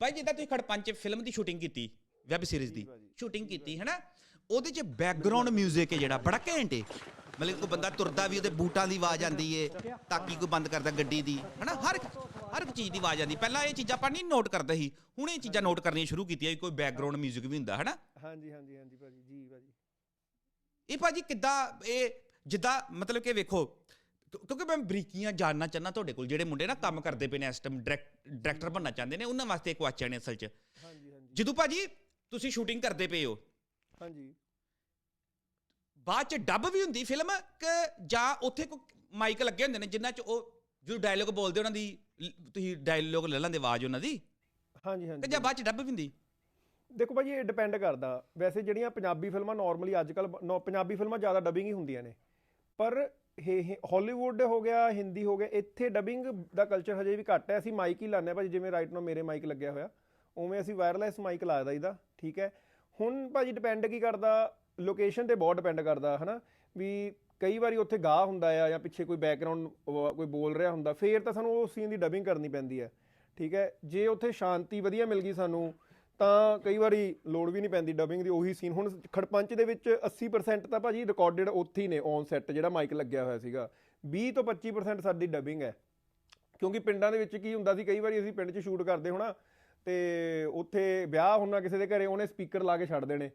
ਭਾਈ ਜਿੱਦਾਂ ਤੁਸੀਂ ਖੜਪੰਚ ਫਿਲਮ ਦੀ ਸ਼ੂਟਿੰਗ ਕੀਤੀ ਵੈਬ ਸੀਰੀਜ਼ ਦੀ ਸ਼ੂਟਿੰਗ ਕੀਤੀ ਹੈਨਾ ਉਹਦੇ ਚ ਬੈਕਗ੍ਰਾਉਂਡ 뮤직 ਹੈ ਜਿਹੜਾ ਬੜਾ ਘੈਂਟ ਹੈ ਮਤਲਬ ਕੋਈ ਬੰਦਾ ਤੁਰਦਾ ਵੀ ਉਹਦੇ ਬੂਟਾਂ ਦੀ ਆਵਾਜ਼ ਆਉਂਦੀ ਏ ਤਾਕੀ ਕੋਈ ਬੰਦ ਕਰਦਾ ਗੱਡੀ ਦੀ ਹੈਨਾ ਹਰ ਇੱਕ ਹਰ ਇੱਕ ਚੀਜ਼ ਦੀ ਆਵਾਜ਼ ਆਉਂਦੀ ਪਹਿਲਾਂ ਇਹ ਚੀਜ਼ਾਂ ਆਪਾਂ ਨਹੀਂ ਨੋਟ ਕਰਦੇ ਸੀ ਹੁਣ ਇਹ ਚੀਜ਼ਾਂ ਨੋਟ ਕਰਨੀਆਂ ਸ਼ੁਰੂ ਕੀਤੀਆਂ ਵੀ ਕੋਈ ਬੈਕਗ੍ਰਾਉਂਡ 뮤직 ਵੀ ਹੁੰਦਾ ਹੈਨਾ ਹਾਂਜੀ ਹਾਂਜੀ ਹਾਂਜੀ ਭਾਜੀ ਜੀ ਭਾਜੀ ਇਹ ਭਾਜੀ ਕਿੱਦਾਂ ਇਹ ਜਿੱਦਾਂ ਮਤਲਬ ਕਿ ਵੇਖੋ ਕਿਉਂ- ਕਿਉਂਕਿ ਮੈਂ ਬਰੀਕੀਆਂ ਜਾਣਨਾ ਚਾਹੁੰਦਾ ਤੁਹਾਡੇ ਕੋਲ ਜਿਹੜੇ ਮੁੰਡੇ ਨਾ ਕੰਮ ਕਰਦੇ ਪਏ ਨੇ ਇਸ ਟਾਈਮ ਡਾਇਰੈਕਟਰ ਬਣਨਾ ਚਾਹੁੰਦੇ ਨੇ ਉਹਨਾਂ ਵਾਸਤੇ ਇੱਕ ਕੁਐਸਚਨ ਹੈ ਅਸਲ 'ਚ। ਹਾਂਜੀ ਹਾਂਜੀ। ਜਦੋਂ ਭਾਜੀ ਤੁਸੀਂ ਸ਼ੂਟਿੰਗ ਕਰਦੇ ਪਏ ਹੋ। ਹਾਂਜੀ। ਬਾਅਦ 'ਚ ਡੱਬ ਵੀ ਹੁੰਦੀ ਫਿਲਮ ਕਿ ਜਾਂ ਉੱਥੇ ਕੋਈ ਮਾਈਕ ਲੱਗੇ ਹੁੰਦੇ ਨੇ ਜਿਨ੍ਹਾਂ 'ਚ ਉਹ ਜਦੋਂ ਡਾਇਲੋਗ ਬੋਲਦੇ ਉਹਨਾਂ ਦੀ ਤੁਸੀਂ ਡਾਇਲੋਗ ਲੈ ਲੈਂਦੇ ਆਵਾਜ਼ ਉਹਨਾਂ ਦੀ। ਹਾਂਜੀ ਕਿ ਹਾਂਜੀ ਜਾਂ ਬਾਅਦ 'ਚ ਡੱਬ ਵੀ ਹੁੰਦੀ। ਦੇਖੋ ਭਾਜੀ ਇਹ ਡਿਪੈਂਡ ਕਰਦਾ। ਵੈਸੇ ਜਿਹੜੀਆਂ ਪੰਜਾਬੀ ਫਿਲਮਾਂ ਨਾਰਮਲੀ ਅੱਜ ਕੱਲ ਪੰਜਾਬੀ ਫਿਲਮਾਂ ਜ਼ਿਆਦਾ ਡਬਿੰਗ ਹੀ ਹੁੰਦੀਆਂ ਨੇ। ਪਰ ਹਾਲੀਵੁੱਡ ਹੋ ਗਿਆ ਹਿੰਦੀ ਹੋ ਗਿਆ, ਇੱਥੇ ਡਬਿੰਗ ਦਾ ਕਲਚਰ ਹਜੇ ਵੀ ਘੱਟ ਹੈ। ਅਸੀਂ ਮਾਈਕ ਹੀ ਲਾਉਂਦੇ ਹਾਂ ਭਾਜੀ, ਜਿਵੇਂ ਰਾਈਟ ਨੂੰ ਮੇਰੇ ਮਾਈਕ ਲੱਗਿਆ ਹੋਇਆ। ਉਵੇਂ ਅਸੀਂ ਵਾਇਰਲੈਸ ਮਾਈਕ ਲਾ ਇਹਦਾ, ਠੀਕ ਹੈ? ਹੁਣ ਭਾਜੀ ਡਿਪੈਂਡ ਕੀ ਕਰਦਾ ਲੋਕੇਸ਼ਨ ਤੇ ਬਹੁਤ ਡਿਪੈਂਡ ਕਰਦਾ, ਹਨਾ? ਵੀ ਕਈ ਵਾਰੀ ਉੱਥੇ ਗਾਹ ਹੁੰਦਾ ਆ ਜਾਂ ਪਿੱਛੇ ਕੋਈ ਬੈਕਗ੍ਰਾਉਂਡ ਕੋਈ ਬੋਲ ਰਿਹਾ ਹੁੰਦਾ, ਫੇਰ ਤਾਂ ਸਾਨੂੰ ਉਹ ਸੀਨ ਦੀ ਡਬਿੰਗ ਕਰਨੀ ਪੈਂਦੀ ਹੈ, ਠੀਕ ਹੈ? ਜੇ ਉੱਥੇ ਸ਼ਾਂਤੀ ਵਧੀਆ ਮਿਲ ਗਈ ਸਾਨੂੰ ਤਾਂ ਕਈ ਵਾਰੀ ਲੋੜ ਵੀ ਨਹੀਂ ਪੈਂਦੀ ਡਬਿੰਗ ਦੀ ਉਹੀ ਸੀਨ ਹੁਣ ਖੜਪੰਚ ਦੇ ਵਿੱਚ 80% ਤਾਂ ਭਾਜੀ ਰਿਕਾਰਡਡ ਉੱਥੇ ਹੀ ਨੇ ਔਨ ਸੈੱਟ ਜਿਹੜਾ ਮਾਈਕ ਲੱਗਿਆ ਹੋਇਆ ਸੀਗਾ। 20 ਤੋਂ 25% ਸਾਡੀ ਡਬਿੰਗ ਹੈ। ਕਿਉਂਕਿ ਪਿੰਡਾਂ ਦੇ ਵਿੱਚ ਕੀ ਹੁੰਦਾ ਸੀ ਕਈ ਵਾਰੀ ਅਸੀਂ ਪਿੰਡ 'ਚ ਸ਼ੂਟ ਕਰਦੇ ਹੋਣਾ ਤੇ ਉੱਥੇ ਵਿਆਹ ਹੋਣਾ ਕਿਸੇ ਦੇ ਘਰੇ ਉਹਨੇ ਸਪੀਕਰ ਲਾ ਕੇ ਛੱਡ ਦੇਣੇ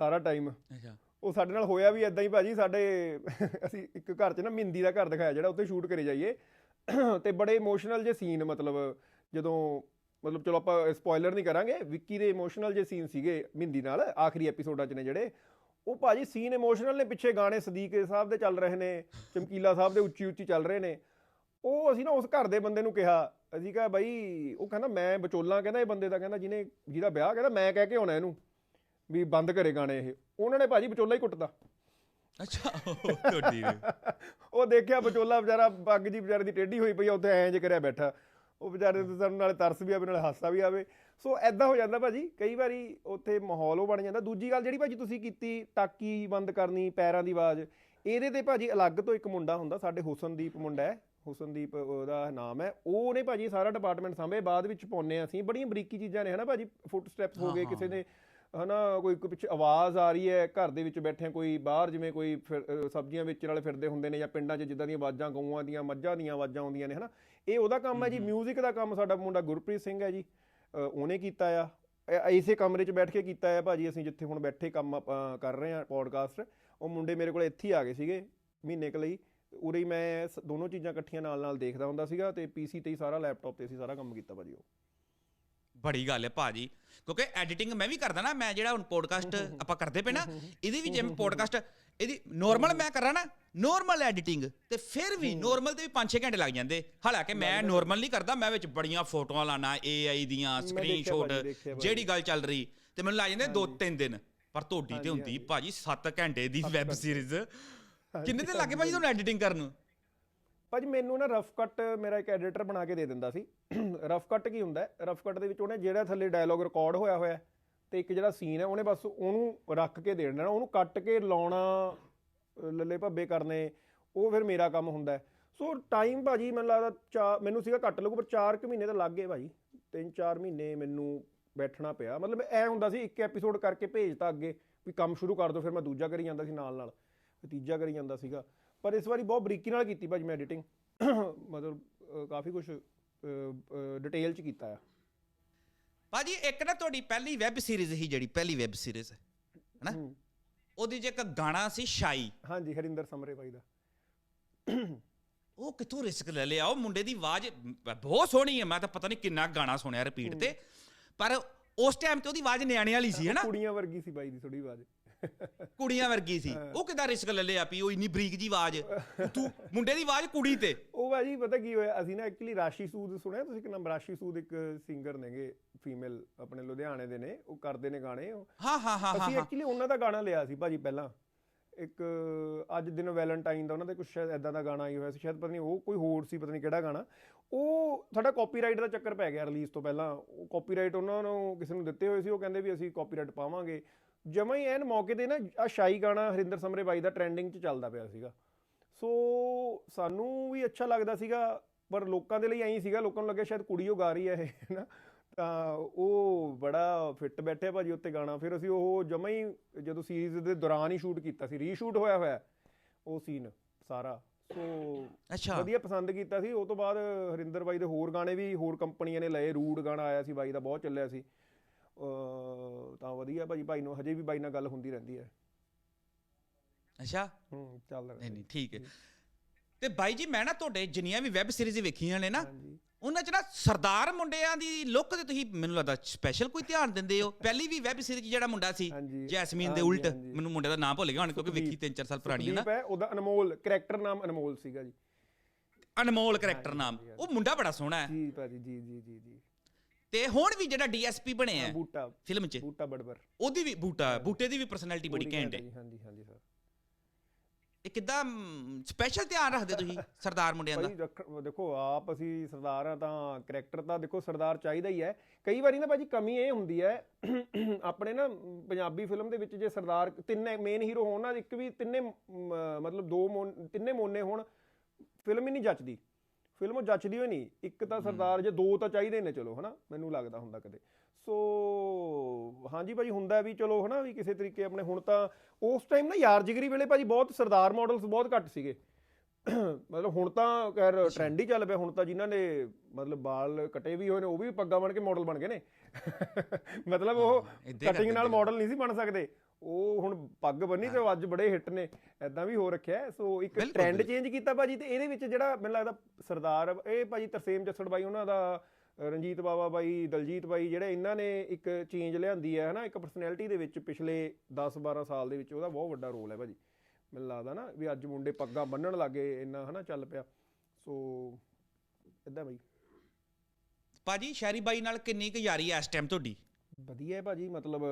ਸਾਰਾ ਟਾਈਮ ਅੱਛਾ। ਉਹ ਸਾਡੇ ਨਾਲ ਹੋਇਆ ਵੀ ਐਦਾਂ ਹੀ ਭਾਜੀ ਸਾਡੇ ਅਸੀਂ ਇੱਕ ਘਰ 'ਚ ਨਾ ਮਿੰਦੀ ਦਾ ਘਰ ਦਿਖਾਇਆ ਜਿਹੜਾ ਉੱਥੇ ਸ਼ੂਟ ਕਰੇ ਜਾਈਏ। ਤੇ ਬੜੇ ਇਮੋਸ਼ਨਲ ਜੇ ਸੀਨ ਮਤਲਬ ਜਦੋਂ ਮਤਲਬ ਚਲੋ ਆਪਾਂ ਸਪੋਇਲਰ ਨਹੀਂ ਕਰਾਂਗੇ ਵਿੱਕੀ ਦੇ ਇਮੋਸ਼ਨਲ ਜੇ ਸੀਨ ਸੀਗੇ ਮਿੰਦੀ ਨਾਲ ਆਖਰੀ ਐਪੀਸੋਡਾਂ 'ਚ ਨੇ ਜਿਹੜੇ ਉਹ ਭਾਜੀ ਸੀਨ ਇਮੋਸ਼ਨਲ ਨੇ ਪਿੱਛੇ ਗਾਣੇ ਸਦੀਕ ਸਾਹਿਬ ਦੇ ਚੱਲ ਰਹੇ ਨੇ ਚਮਕੀਲਾ ਸਾਹਿਬ ਦੇ ਉੱਚੀ ਉੱਚੀ ਚੱਲ ਰਹੇ ਨੇ। ਉਹ ਅਸੀਂ ਨਾ ਉਸ ਘਰ ਦੇ ਬੰਦੇ ਨੂੰ ਕਿਹਾ ਅਸੀਂ ਕਿਹਾ ਬਾਈ ਉਹ ਕਹਿੰਦਾ ਮੈਂ ਵਿਚੋਲਾ ਕਹਿੰਦਾ ਇਹ ਬੰਦੇ ਦਾ ਕਹਿੰਦਾ ਜਿਹਨੇ ਜਿਹਦਾ ਵਿਆਹ ਕਹਿੰਦਾ ਮੈਂ ਕਹਿ ਕੇ ਆਉਣਾ ਇਹਨੂੰ ਵੀ ਬੰਦ ਕਰੇ ਗਾਣੇ ਇਹ। ਉਹਨਾਂ ਨੇ ਭਾਜੀ ਵਿਚੋਲਾ ਹੀ ਕੁੱਟਦਾ ਅੱਛਾ ਤੁਹਾਡੀ ਉਹ ਦੇਖਿਆ ਵਿਚੋਲਾ ਵਿਚਾਰਾ ਪੱਗ ਜੀ ਵਿਚਾਰੇ ਦੀ ਟੇਢੀ ਹੋਈ ਪਈ ਉੱਥੇ ਐਂ ਜੇ ਕਰਿਆ ਬੈਠਾ। ਉਹ ਵਿਚਾਰੇ ਤੇ ਸਾਨੂੰ ਨਾਲੇ ਤਰਸ ਵੀ ਆਵੇ ਨਾਲੇ ਹਾਸਾ ਵੀ ਆਵੇ। ਸੋ ਐਦਾਂ ਹੋ ਜਾਂਦਾ ਭਾਜੀ ਕਈ ਵਾਰੀ ਉੱਥੇ ਮਾਹੌਲ ਉਹ ਬਣ ਜਾਂਦਾ। ਦੂਜੀ ਗੱਲ ਜਿਹੜੀ ਭਾਜੀ ਤੁਸੀਂ ਕੀਤੀ ਟਾਕੀ ਬੰਦ ਕਰਨੀ ਪੈਰਾਂ ਦੀ ਆਵਾਜ਼ ਇਹਦੇ ਤੇ ਭਾਜੀ ਅਲੱਗ ਤੋਂ ਇੱਕ ਮੁੰਡਾ ਹੁੰਦਾ ਸਾਡੇ ਹੁਸਨਦੀਪ ਮੁੰਡਾ ਹੈ ਹੁਸਨਦੀਪ ਉਹਦਾ ਨਾਮ ਹੈ। ਉਹਨੇ ਭਾਜੀ ਸਾਰਾ ਡਿਪਾਰਟਮੈਂਟ ਸਾਂਭੇ ਬਾਅਦ ਵਿੱਚ ਪਾਉਨੇ ਆ ਅਸੀਂ। ਬੜੀਆਂ ਬਰੀਕੀ ਚੀਜ਼ਾਂ ਨੇ ਹਨਾ ਭਾਜੀ? ਫੁੱਟ ਸਟੈਪਸ ਹੋ ਗਏ ਕਿਸੇ ਦੇ ਹਨਾ ਕੋਈ ਕੋਈ ਪਿੱਛੇ ਆਵਾਜ਼ ਆ ਰਹੀ ਹੈ ਘਰ ਦੇ ਵਿੱਚ ਬੈਠੇ ਕੋਈ ਬਾਹਰ ਜਿਵੇਂ ਕੋਈ ਸਬਜ਼ੀਆਂ ਵੇਚਣ ਵਾਲੇ ਫਿਰਦੇ ਹੁੰਦੇ ਨੇ ਜਾਂ ਪਿੰਡਾਂ 'ਚ ਜਿੱਦਾਂ ਦੀਆਂ ਆਵਾਜ਼ਾਂ ਗਊਆਂ ਦੀਆਂ ਮੱਝਾਂ ਦੀਆਂ ਆਵਾਜ਼ਾਂ ਆਉਂਦੀਆਂ ਨੇ ਹਨਾ? ਇਹ ਉਹਦਾ ਕੰਮ ਹੈ ਜੀ 뮤직 ਦਾ ਕੰਮ ਸਾਡਾ ਮੁੰਡਾ ਗੁਰਪ੍ਰੀਤ ਸਿੰਘ ਹੈ ਜੀ। ਉਹਨੇ ਕੀਤਾ ਆ। ਇਸੇ ਕਮਰੇ 'ਚ ਬੈਠ ਕੇ ਕੀਤਾ ਆ ਭਾਜੀ ਅਸੀਂ ਜਿੱਥੇ ਹੁਣ ਬੈਠੇ ਕੰਮ ਕਰ ਰਹੇ ਹਾਂ ਪੋਡਕਾਸਟ ਉਹ ਮੁੰਡੇ ਮੇਰੇ ਕੋਲ ਇੱਥੇ ਹੀ ਆ ਗਏ ਸੀਗੇ ਮਹੀਨੇ ਕੁ ਲਈ। ਉਰੇ ਹੀ ਮੈਂ ਸ- ਦੋਨੋਂ ਚੀਜ਼ਾਂ ਇਕੱਠੀਆਂ ਨਾਲ ਨਾਲ ਦੇਖਦਾ ਹੁੰਦਾ ਸੀਗਾ ਤੇ ਪੀਸੀ ਤੇ ਹੀ ਸਾਰਾ ਲੈਪਟਾਪ ਤੇ ਅਸੀਂ ਸਾਰਾ ਕੰਮ ਕੀਤਾ ਭਾਜੀ ਉਹ। ਬੜੀ ਗੱਲ ਹੈ ਭਾਜੀ। ਕਿਉਂਕਿ ਐਡੀਟਿੰਗ ਮੈਂ ਵੀ ਕਰਦਾ ਨਾ ਮੈਂ ਜਿਹੜਾ ਹੁਣ ਪੋਡਕਾਸਟ ਆਪਾਂ ਕਰਦੇ ਪਏ ਨਾ ਇਹਦੇ ਵੀ ਜਿਵੇਂ ਪੋਡਕਾਸਟ ਇਹਦੀ ਨਾਰਮਲ ਮੈਂ ਕਰਾਂ ਨਾ ਨਾਰਮਲ ਐਡੀਟਿੰਗ ਤੇ ਫਿਰ ਵੀ ਨਾਰਮਲ ਤੇ ਵੀ 5-6 ਘੰਟੇ ਲੱਗ ਜਾਂਦੇ। ਹਾਲਾਂਕਿ ਮੈਂ ਨਾਰਮਲ ਨਹੀਂ ਕਰਦਾ ਮੈਂ ਵਿੱਚ ਬੜੀਆਂ ਫੋਟੋਆਂ ਲਾਣਾ AI ਦੀਆਂ ਸਕਰੀਨਸ਼ਾਟ। ਜਿਹੜੀ ਗੱਲ ਚੱਲ ਰਹੀ ਤੇ ਮੈਨੂੰ ਲੱਗ ਜਾਂਦੇ 2-3 ਦਿਨ। ਪਰ ਤੁਹਾਡੀ ਤੇ ਹੁੰਦੀ ਭਾਜੀ 7 ਘੰਟੇ ਦੀ ਵੈਬ ਸੀਰੀਜ਼ ਕਿੰਨੇ ਦਿਨ ਲੱਗੇ ਭਾਜੀ ਤੁਹਾਨੂੰ ਐਡੀਟਿੰਗ ਕਰਨ ਨੂੰ? ਭਾਜੀ ਮੈਨੂੰ ਨਾ ਰਫ ਕੱਟ ਮੇਰਾ ਇੱਕ ਐਡੀਟਰ ਬਣਾ ਕੇ ਦੇ ਦਿੰਦਾ ਸੀ। ਰਫ ਕੱਟ ਕੀ ਹੁੰਦਾ ਰਫ ਕੱਟ ਦੇ ਵਿੱਚ ਉਹਨੇ ਜਿਹੜਾ ਥੱਲੇ ਡਾਇਲੋਗ ਰਿਕਾਰਡ ਹੋਇਆ ਹੋਇਆ ਤੇ ਇੱਕ ਜਿਹੜਾ ਸੀਨ ਹੈ, ਉਹਨੇ ਬਸ ਉਹਨੂੰ ਰੱਖ ਕੇ ਦੇ ਦੇਣਾ, ਉਹਨੂੰ ਕੱਟ ਕੇ ਲਾਉਣਾ ਲੱਲੇ ਭੱਬੇ ਕਰਨੇ, ਉਹ ਫਿਰ ਮੇਰਾ ਕੰਮ ਹੁੰਦਾ ਸੋ ਟਾਈਮ ਭਾਜੀ ਮੈਨੂੰ ਲੱਗਦਾ ਚਾ, ਮੈਨੂੰ ਸੀਗਾ ਘੱਟ ਲੱਗੂ, ਪਰ 4 ਕੁ ਮਹੀਨੇ ਤਾਂ ਲੱਗ ਗਏ ਭਾਜੀ। 3-4 ਮਹੀਨੇ ਮੈਨੂੰ ਬੈਠਣਾ ਪਿਆ। ਮਤਲਬ ਐ ਹੁੰਦਾ ਸੀ, ਇੱਕ ਐਪੀਸੋਡ ਕਰਕੇ ਭੇਜਤਾ ਅੱਗੇ, ਵੀ ਕੰਮ ਸ਼ੁਰੂ ਕਰ ਦੋ, ਫਿਰ ਮੈਂ ਦੂਜਾ ਕਰੀ ਜਾਂਦਾ ਸੀ ਨਾਲ ਨਾਲ ਤੀਜਾ ਕਰੀ ਜਾਂਦਾ ਸੀਗਾ। ਪਰ ਇਸ ਵਾਰੀ ਬਹੁਤ ਬਰੀਕੀ ਨਾਲ ਕੀਤੀ ਭਾਜੀ ਮੈਂ ਐਡੀਟਿੰਗ ਮਤਲਬ ਕਾਫੀ ਕੁਝ ਡਿਟੇਲ ਚ ਕੀਤਾ ਆ। ਭਾਜੀ ਇੱਕ ਨਾ ਤੁਹਾਡੀ ਪਹਿਲੀ ਵੈਬ ਸੀਰੀਜ਼ ਹੀ ਜਿਹੜੀ ਪਹਿਲੀ ਵੈਬ ਸੀਰੀਜ਼ ਹੈਨਾ? ਉਹਦੀ ਜੇ ਇੱਕ ਗਾਣਾ ਸੀ ਸ਼ਾਈ। ਹਾਂਜੀ ਹਰਿੰਦਰ ਸਮਰੇ ਬਾਈ ਦਾ। ਉਹ ਕਿੱਥੋਂ ਰਿਸਕ ਲੈ ਲਿਆ? ਉਹ ਮੁੰਡੇ ਦੀ ਆਵਾਜ਼ ਬਹੁਤ ਸੋਹਣੀ ਹੈ। ਮੈਂ ਤਾਂ ਪਤਾ ਨਹੀਂ ਕਿੰਨਾ ਗਾਣਾ ਸੁਣਿਆ ਰਿਪੀਟ ਤੇ। ਪਰ ਉਸ ਟਾਈਮ ਤੇ ਉਹਦੀ ਆਵਾਜ਼ ਨਿਆਣੇ ਵਾਲੀ ਸੀ ਹੈਨਾ? ਕੁੜੀਆਂ ਵਰਗੀ ਸੀ ਬਾਈ ਦੀ ਥੋੜੀ ਆਵਾਜ਼। ਕੁੜੀਆਂ ਵਰਗੀ ਸੀ। ਉਹ ਕਿਦਾਂ ਰਿਸਕ ਲੈ ਲਿਆ ਵੀ ਉਹ ਇੰਨੀ ਬਰੀਕ ਜੀ ਆਵਾਜ਼? ਤੂੰ ਮੁੰਡੇ ਦੀ ਆਵਾਜ਼ ਕੁੜੀ ਤੇ। ਉਹ ਭਾਜੀ ਪਤਾ ਕੀ ਹੋਇਆ ਅਸੀਂ ਨਾ ਐਕਚੁਅਲੀ ਰਾਸ਼ੀ ਸੂਦ ਸੁਣਿਆ ਤੁਸੀਂ ਕਿ ਨਾਮ ਰਾਸ਼ੀ ਸੂਦ ਇੱਕ ਸਿੰਗਰ ਨੇਗੇ ਫੀਮੇਲ ਆਪਣੇ ਲੁਧਿਆਣੇ ਦੇ ਨੇ ਉਹ ਕਰਦੇ ਨੇ ਗਾਣੇ ਉਹ। ਹਾਂ ਹਾਂ ਹਾਂ ਹਾਂ ਅਸੀਂ ਐਕਚੁਅਲੀ ਉਹਨਾਂ ਦਾ ਗਾਣਾ ਲਿਆ ਸੀ ਭਾਜੀ ਪਹਿਲਾਂ। ਇੱਕ ਅੱਜ ਦਿਨ ਵੈਲੈਂਟਾਈਨ ਦਾ ਉਹਨਾਂ ਦੇ ਕੁਝ ਸ਼ਾਇਦ ਐਦਾਂ ਦਾ ਗਾਣਾ ਆਈ ਹੋਇਆ ਸੀ ਸ਼ਾਇਦ ਪਤਾ ਨਹੀਂ ਉਹ ਕੋਈ ਹੋਰ ਸੀ ਪਤਾ ਨਹੀਂ ਕਿਹੜਾ ਗਾਣਾ। ਉਹ ਸਾਡਾ ਕਾਪੀਰਾਈਟ ਦਾ ਚੱਕਰ ਪੈ ਗਿਆ ਰਿਲੀਜ਼ ਤੋਂ ਪਹਿਲਾਂ। ਉਹ ਕਾਪੀਰਾਈਟ ਉਹਨਾਂ ਨੂੰ ਕਿਸੇ ਨੂੰ ਦਿੱਤੇ ਹੋਏ ਸੀ ਉਹ ਕਹਿੰਦੇ ਵੀ ਅਸੀਂ ਕਾਪੀਰਾਈਟ ਪਾਵਾਂਗੇ। ਜਮਾਂ ਹੀ ਐਨ ਮੌਕੇ ਤੇ ਨਾ ਆ ਸ਼ਾਈ ਗਾਣਾ ਹਰਿੰਦਰ ਸਮਰੇ ਬਾਈ ਦਾ ਟ੍ਰੈਂਡਿੰਗ 'ਚ ਚੱਲਦਾ ਪਿਆ ਸੀਗਾ। ਸੋ ਸਾਨੂੰ ਵੀ ਅੱਛਾ ਲੱਗਦਾ ਸੀਗਾ ਪਰ ਲੋਕਾਂ ਦੇ ਲਈ ਐਂ ਸੀਗਾ ਲੋਕਾਂ ਨੂੰ ਲੱਗਿਆ ਸ਼ਾਇਦ ਕੁੜੀ ਉਹ ਗਾ ਰਹੀ ਹੈ ਇਹ ਨਾ ਤਾਂ ਉਹ ਬੜਾ ਫਿੱਟ ਬੈਠਿਆ ਭਾਜੀ ਉੱਤੇ ਗਾਣਾ। ਫਿਰ ਅਸੀਂ ਉਹ ਜਮਾ ਹੀ ਜਦੋਂ ਸੀਰੀਜ਼ ਦੇ ਦੌਰਾਨ ਹੀ ਸ਼ੂਟ ਕੀਤਾ ਸੀ ਰੀਸ਼ੂਟ ਹੋਇਆ ਹੋਇਆ ਉਹ ਸੀਨ ਸਾਰਾ। ਸੋ ਅੱਛਾ। ਵਧੀਆ ਪਸੰਦ ਕੀਤਾ ਸੀ। ਉਹ ਤੋਂ ਬਾਅਦ ਹਰਿੰਦਰ ਬਾਈ ਦੇ ਹੋਰ ਗਾਣੇ ਵੀ ਹੋਰ ਕੰਪਨੀਆਂ ਨੇ ਲਏ ਰੂਡ ਗਾਣਾ ਆਇਆ ਸੀ ਬਾਈ ਦਾ ਬਹੁਤ ਚੱਲਿਆ ਸੀ। ਤਾਂ ਵਧੀਆ ਭਾਜੀ ਭਾਈ ਨੂੰ ਹਜੇ ਵੀ ਬਾਈ ਨਾਲ ਗੱਲ ਹੁੰਦੀ ਰਹਿੰਦੀ ਹੈ। ਅੱਛਾ? ਹੂੰ ਚੱਲ ਨਹੀਂ ਨਹੀਂ ਠੀਕ ਹੈ। ਤੇ ਬਾਈ ਜੀ ਮੈਂ ਨਾ ਤੁਹਾਡੇ ਜਿੰਨੀਆਂ ਵੀ ਵੈਬ ਸੀਰੀਜ਼ ਵੇਖੀਆਂ ਨੇ ਨਾ ਹਾਂਜੀ। ਉਹਨਾਂ 'ਚ ਨਾ ਸਰਦਾਰ ਮੁੰਡਿਆਂ ਦੀ ਲੁੱਕ ਤੇ ਤੁਸੀਂ ਮੈਨੂੰ ਲੱਗਦਾ ਸਪੈਸ਼ਲ ਕੋਈ ਧਿਆਨ ਦਿੰਦੇ ਹੋ? ਪਹਿਲੀ ਵੀ ਵੈਬ ਸੀਰੀਜ਼ ਜਿਹੜਾ ਮੁੰਡਾ ਸੀ ਹਾਂਜੀ। ਜੈਸਮੀਨ ਦੇ ਹਾਂਜੀ, ਉਲਟ ਹਾਂਜੀ। ਮੈਨੂੰ ਮੁੰਡੇ ਦਾ ਨਾਮ ਭੁੱਲ ਗਿਆ ਹੁਣ ਕਿਉਂਕਿ ਵੇਖੀ 3-4 ਸਾਲ ਪੁਰਾਣੀ ਹੈ ਨਾ। ਸੁਖਦੀਪ ਹੈ ਉਹਦਾ ਅਨਮੋਲ ਕਰੈਕਟਰ ਨਾਮ ਅਨਮੋਲ ਸੀਗਾ ਜੀ। ਅਨਮੋਲ ਕਰੈਕਟਰ ਨਾਮ। ਉਹ ਮੁੰਡਾ ਬੜਾ ਸੋਹਣਾ ਹੈ। ਜੀ ਭਾਜੀ ਜੀ ਜੀ ਜੀ ਜੀ। ਤੇ ਹੁਣ ਵੀ ਜਿਹੜਾ ਡੀਐਸਪੀ ਬਣਿਆ ਬੂਟਾ ਫਿਲਮ 'ਚ। ਬੂਟਾ ਬੜਬੜ ਉਹਦੀ ਵੀ ਬੂਟਾ ਬੂਟੇ ਦੀ ਵੀ ਪਰਸਨੈਲਿਟੀ ਬੜੀ ਘੈਂਟ ਹੈ। ਹਾਂਜੀ ਹਾਂਜੀ ਸਰ ਇਹ ਕਿੱਦਾਂ ਸਪੈਸ਼ਲ ਧਿਆਨ ਰੱਖਦੇ ਤੁਸੀਂ ਸਰਦਾਰ ਮੁੰਡਿਆਂ ਦਾ? ਭਾਈ ਦੇਖੋ ਆਪ ਅਸੀਂ ਸਰਦਾਰ ਆ ਤਾਂ ਕਰੈਕਟਰ ਤਾਂ ਦੇਖੋ ਸਰਦਾਰ ਚਾਹੀਦਾ ਹੀ ਹੈ। ਕਈ ਵਾਰੀ ਨਾ ਭਾਜੀ ਕਮੀ ਇਹ ਹੁੰਦੀ ਹੈ ਆਪਣੇ ਨਾ ਪੰਜਾਬੀ ਫਿਲਮ ਦੇ ਵਿੱਚ ਜੇ ਸਰਦਾਰ ਤਿੰਨੇ ਮੇਨ ਹੀਰੋ ਹੋਣ ਨਾ ਇੱਕ ਵੀ ਤਿੰਨੇ ਮਤਲਬ ਦੋ ਤਿੰਨੇ ਮੋਨੇ ਹੋਣ ਫਿਲਮ ਹੀ ਨਹੀਂ ਜੱਚਦੀ। ਫਿਲਮ ਜੱਚਦੀ ਹੋਈ ਨਹੀਂ। ਇੱਕ ਤਾਂ ਸਰਦਾਰ ਜੇ ਦੋ ਤਾਂ ਚਾਹੀਦੇ ਨੇ ਚਲੋ ਹਨਾ ਮੈਨੂੰ ਲੱਗਦਾ ਹੁੰਦਾ ਕਦੇ। ਸੋ ਹਾਂਜੀ ਭਾਜੀ ਹੁੰਦਾ ਵੀ ਚਲੋ ਹਨਾ ਵੀ ਕਿਸੇ ਤਰੀਕੇ ਆਪਣੇ ਹੁਣ ਤਾਂ ਉਸ ਟਾਈਮ ਨਾ ਯਾਰ ਜਿਗਰੀ ਵੇਲੇ ਭਾਜੀ ਬਹੁਤ ਸਰਦਾਰ ਮਾਡਲਸ ਬਹੁਤ ਘੱਟ ਸੀਗੇ। ਮਤਲਬ ਹੁਣ ਤਾਂ ਖੈਰ ਟ੍ਰੈਂਡ ਹੀ ਚੱਲ ਪਿਆ ਹੁਣ ਤਾਂ ਜਿਨ੍ਹਾਂ ਨੇ ਮਤਲਬ ਵਾਲ ਕਟੇ ਵੀ ਹੋਏ ਨੇ ਉਹ ਵੀ ਪੱਗਾਂ ਬਣ ਕੇ ਮਾਡਲ ਬਣ ਗਏ ਨੇ। ਮਤਲਬ ਉਹ ਕਟਿੰਗ ਨਾਲ ਮਾਡਲ ਨਹੀਂ ਸੀ ਬਣ ਸਕਦੇ। ਉਹ ਹੁਣ ਪੱਗ ਬੰਨੀ ਤੇ ਉਹ ਅੱਜ ਬੜੇ ਹਿੱਟ ਨੇ ਐਦਾਂ ਵੀ ਹੋ ਰੱਖਿਆ। ਸੋ ਇੱਕ ਟ੍ਰੈਂਡ। ਚੇਂਜ ਕੀਤਾ ਭਾਜੀ ਤੇ ਇਹਦੇ ਵਿੱਚ ਜਿਹੜਾ ਮੈਨੂੰ ਲੱਗਦਾ ਸਰਦਾਰ ਇਹ ਭਾਜੀ ਤਰਸੇਮ ਜੱਸੜ ਬਾਈ ਉਹਨਾਂ ਦਾ ਰਣਜੀਤ ਬਾਵਾ ਬਾਈ ਦਲਜੀਤ ਬਾਈ ਜਿਹੜੇ ਇਹਨਾਂ ਨੇ ਇੱਕ ਚੇਂਜ ਲਿਆਂਦੀ ਹੈ ਹਨਾ ਇੱਕ ਪਰਸਨੈਲਿਟੀ ਦੇ ਵਿੱਚ ਪਿਛਲੇ 10 12 ਸਾਲ ਦੇ ਵਿੱਚ ਉਹਦਾ ਬਹੁਤ ਵੱਡਾ ਰੋਲ ਹੈ ਭਾਜੀ ਮੈਨੂੰ ਲੱਗਦਾ ਨਾ ਵੀ ਅੱਜ ਮੁੰਡੇ ਪੱਗਾਂ ਬੰਨਣ ਲੱਗੇ ਇੰਨਾ ਹਨਾ ਚੱਲ ਪਿਆ ਸੋ ਇਦਾਂ ਬਾਈ ਭਾਜੀ ਸ਼ੈਰੀ ਬਾਈ ਨਾਲ ਕਿੰਨੀ ਕੁ ਯਾਰੀ ਹੈ ਇਸ ਟਾਈਮ ਤੁਹਾਡੀ ਵਧੀਆ ਹੈ ਭਾਜੀ ਮਤਲਬ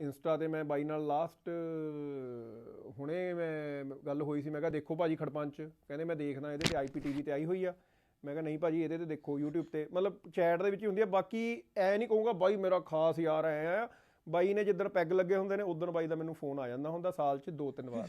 ਇੰਸਟਾ ਤੇ ਮੈਂ ਬਾਈ ਨਾਲ ਲਾਸਟ ਹੁਣੇ ਮੈਂ ਗੱਲ ਹੋਈ ਸੀ, ਮੈਂ ਕਿਹਾ ਦੇਖੋ ਭਾਜੀ ਖੜਪੰਚ, ਕਹਿੰਦੇ ਮੈਂ ਦੇਖਦਾ ਇਹਦੇ ਤੇ ਆਈਪੀਟੀਵੀ ਤੇ ਆਈ ਹੋਈ ਆ। ਮੈਂ ਕਿਹਾ ਨਹੀਂ ਭਾਜੀ, ਇਹਦੇ ਤੇ ਦੇਖੋ YouTube ਤੇ। ਮਤਲਬ ਚੈਟ ਦੇ ਵਿੱਚ ਹੀ ਹੁੰਦੀ ਆ, ਬਾਕੀ ਐ ਨਹੀਂ ਕਹੂੰਗਾ ਬਾਈ ਮੇਰਾ ਖਾਸ ਯਾਰ ਐ ਆ। ਬਾਈ ਨੇ ਜਿੱਦਣ ਪੈਗ ਲੱਗੇ ਹੁੰਦੇ ਨੇ, ਉਦੋਂ ਬਾਈ ਦਾ ਮੈਨੂੰ ਫੋਨ ਆ ਜਾਂਦਾ ਹੁੰਦਾ, ਸਾਲ 'ਚ ਦੋ ਤਿੰਨ ਵਾਰ।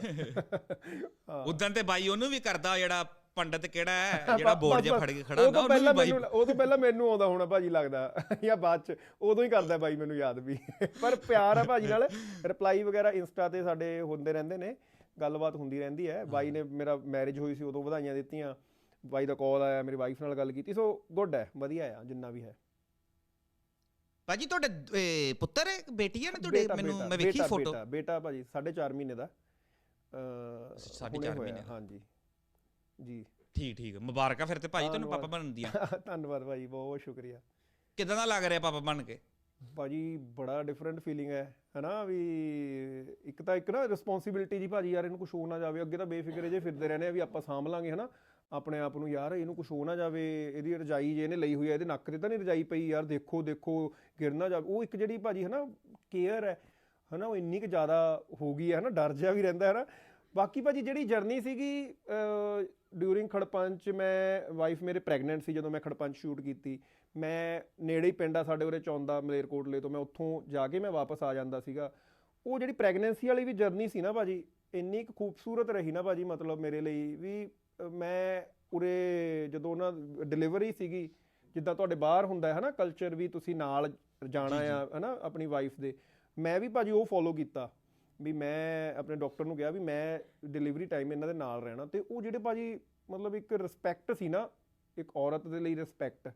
ਹਾਂ ਉਦੋਂ ਤੇ ਬਾਈ ਉਹਨੂੰ ਵੀ ਕਰਦਾ ਜਿਹੜਾ ਪੰਡਤ ਕਿਹੜਾ ਹੈ ਜਿਹੜਾ ਬੋਰਡ ਜਿਹਾ। ਫੜ ਕੇ ਖੜਾ ਉਹ ਹੁੰਦਾ ਵੀ ਪਹਿਲਾਂ ਮੈਨੂੰ ਉਹ ਤੋਂ ਪਹਿਲਾਂ ਮੈਨੂੰ ਆਉਂਦਾ ਹੋਣਾ ਭਾਜੀ ਲੱਗਦਾ ਜਾਂ ਬਾਅਦ ਚ ਉਦੋਂ ਹੀ ਕਰਦਾ ਬਾਈ ਮੈਨੂੰ ਯਾਦ ਵੀ। ਪਰ ਪਿਆਰ ਆ ਭਾਜੀ ਨਾਲ ਰਿਪਲਾਈ ਵਗੈਰਾ ਇੰਸਟਾ ਤੇ ਸਾਡੇ ਹੁੰਦੇ ਰਹਿੰਦੇ ਨੇ ਗੱਲਬਾਤ ਹੁੰਦੀ ਰਹਿੰਦੀ ਹੈ। ਬਾਈ ਨੇ ਮੇਰਾ ਮੈਰਿਜ ਹੋਈ ਸੀ ਉਦੋਂ ਵਧਾਈਆਂ ਦਿੱਤੀਆਂ। ਬਾਈ ਦਾ ਕਾਲ ਆਇਆ ਮੇਰੀ ਵਾਈਫ ਨਾਲ ਗੱਲ ਕੀਤੀ ਸੋ ਗੁੱਡ ਹੈ ਵਧੀਆ ਆ ਜਿੰਨਾ ਵੀ ਹੈ। ਭਾਜੀ ਤੁਹਾਡੇ ਪੁੱਤਰ ਹੈ ਬੇਟੀ ਹੈ ਨਾ ਤੁਹਾਡੇ? ਮੈਨੂੰ ਮੈਂ ਵੇਖੀ ਫੋਟੋ ਬੇਟਾ- ਬੇਟਾ ਭਾਜੀ 4.5 ਮਹੀਨੇ ਦਾ ਅ ਸਾਢੇ ਹੁਣੇ ਚਾਰ ਹੋਇਆ, ਮਹੀਨੇ। ਦਾ। ਹਾਂਜੀ। ਜੀ। ਠੀਕ ਠੀਕ। ਮੁਬਾਰਕਾਂ ਫਿਰ ਤੇ ਭਾਜੀ ਤੁਹਾਨੂੰ ਪਾਪਾ ਬਣਨ ਦੀਆਂ। ਧੰਨਵਾਦ ਭਾਜੀ ਬਹੁਤ ਬਹੁਤ ਸ਼ੁਕਰੀਆ। ਕਿਦਾਂ ਦਾ ਲੱਗ ਰਿਹਾ ਪਾਪਾ ਬਣ ਕੇ? ਭਾਜੀ ਬੜਾ ਡਿਫਰੈਂਟ ਫੀਲਿੰਗ ਹੈ ਹਨਾ ਵੀ ਇੱਕ ਤਾਂ ਇੱਕ ਨਾ ਰਿਸਪੌਂਸਿਬਿਲਟੀ ਜੀ ਭਾਜੀ ਯਾਰ ਇਹਨੂੰ ਕੁਝ ਹੋ ਨਾ ਜਾਵੇ। ਅੱਗੇ ਤਾਂ ਬੇਫਿਕਰੇ ਜੇ ਫਿਰਦੇ ਰਹਿੰਦੇ ਆ ਵੀ ਆਪਾਂ ਸਾਂਭ ਲਾਂਗੇ ਹਨਾ। ਆਪਣੇ ਆਪ ਨੂੰ ਯਾਰ ਇਹਨੂੰ ਕੁਝ ਹੋ ਨਾ ਜਾਵੇ ਇਹਦੀ ਰਜਾਈ ਜੇ ਇਹਨੇ ਲਈ ਹੋਈ ਹੈ ਇਹਦੇ ਨੱਕ ਤੇ ਤਾਂ ਨਹੀਂ ਰਜਾਈ ਪਈ ਯਾਰ ਦੇਖੋ ਦੇਖੋ ਗਿਰ ਨਾ ਜਾਵੇ। ਉਹ ਇੱਕ ਜਿਹੜੀ ਭਾਜੀ ਹਨਾ ਕੇਅਰ ਹੈ ਹਨਾ ਉਹ ਇੰਨੀ ਕੁ ਜ਼ਿਆਦਾ ਹੋ ਗਈ ਹੈ ਹਨਾ ਡਰ ਜਿਹਾ ਵੀ ਰਹਿੰਦਾ ਹੈ ਨਾ ਬਾਕੀ ਭਾਜੀ ਜਿਹੜੀ ਜਰਨੀ ਸੀਗੀ ਡਿਊਰਿੰਗ ਖੜਪੰਚ ਮੈਂ ਵਾਈਫ ਮੇਰੇ ਪ੍ਰੈਗਨੈਂਟ ਸੀ ਜਦੋਂ ਮੈਂ ਖੜਪੰਚ ਸ਼ੂਟ ਕੀਤੀ। ਮੈਂ ਨੇੜੇ ਹੀ ਪਿੰਡ ਆ ਸਾਡੇ ਉਰੇ ਚੌਂਦਾ ਮਲੇਰਕੋਟਲੇ ਤੋਂ। ਮੈਂ ਉੱਥੋਂ ਜਾ ਕੇ ਮੈਂ ਵਾਪਸ ਆ ਜਾਂਦਾ ਸੀਗਾ। ਉਹ ਜਿਹੜੀ ਪ੍ਰੈਗਨੈਂਸੀ ਵਾਲੀ ਵੀ ਜਰਨੀ ਸੀ ਨਾ ਭਾਜੀ ਇੰਨੀ ਕੁ ਖੂਬਸੂਰਤ ਰਹੀ ਨਾ ਭਾਜੀ ਮਤਲਬ ਮੇਰੇ ਲਈ ਵੀ ਮੈਂ ਉਰੇ ਜਦੋਂ ਉਹਨਾਂ ਡਿਲੀਵਰੀ ਸੀਗੀ ਜਿੱਦਾਂ ਤੁਹਾਡੇ ਬਾਹਰ ਹੁੰਦਾ ਹੈ ਹਨਾ ਕਲਚਰ ਵੀ ਤੁਸੀਂ ਨਾਲ ਜਾਣਾ ਆ ਹਨਾ ਆਪਣੀ ਵਾਈਫ ਦੇ ਮੈਂ ਵੀ ਭਾਜੀ ਉਹ ਫੋਲੋ ਕੀਤਾ। ਵੀ ਮੈਂ ਆਪਣੇ ਡਾਕਟਰ ਨੂੰ ਕਿਹਾ ਵੀ ਮੈਂ ਡਿਲੀਵਰੀ ਟਾਈਮ ਇਹਨਾਂ ਦੇ ਨਾਲ ਰਹਿਣਾ ਤੇ ਉਹ ਜਿਹੜੇ ਭਾਜੀ ਮਤਲਬ ਇੱਕ ਰਿਸਪੈਕਟ ਸੀ ਨਾ ਇੱਕ ਔਰਤ ਦੇ ਲਈ ਰਿਸਪੈਕਟ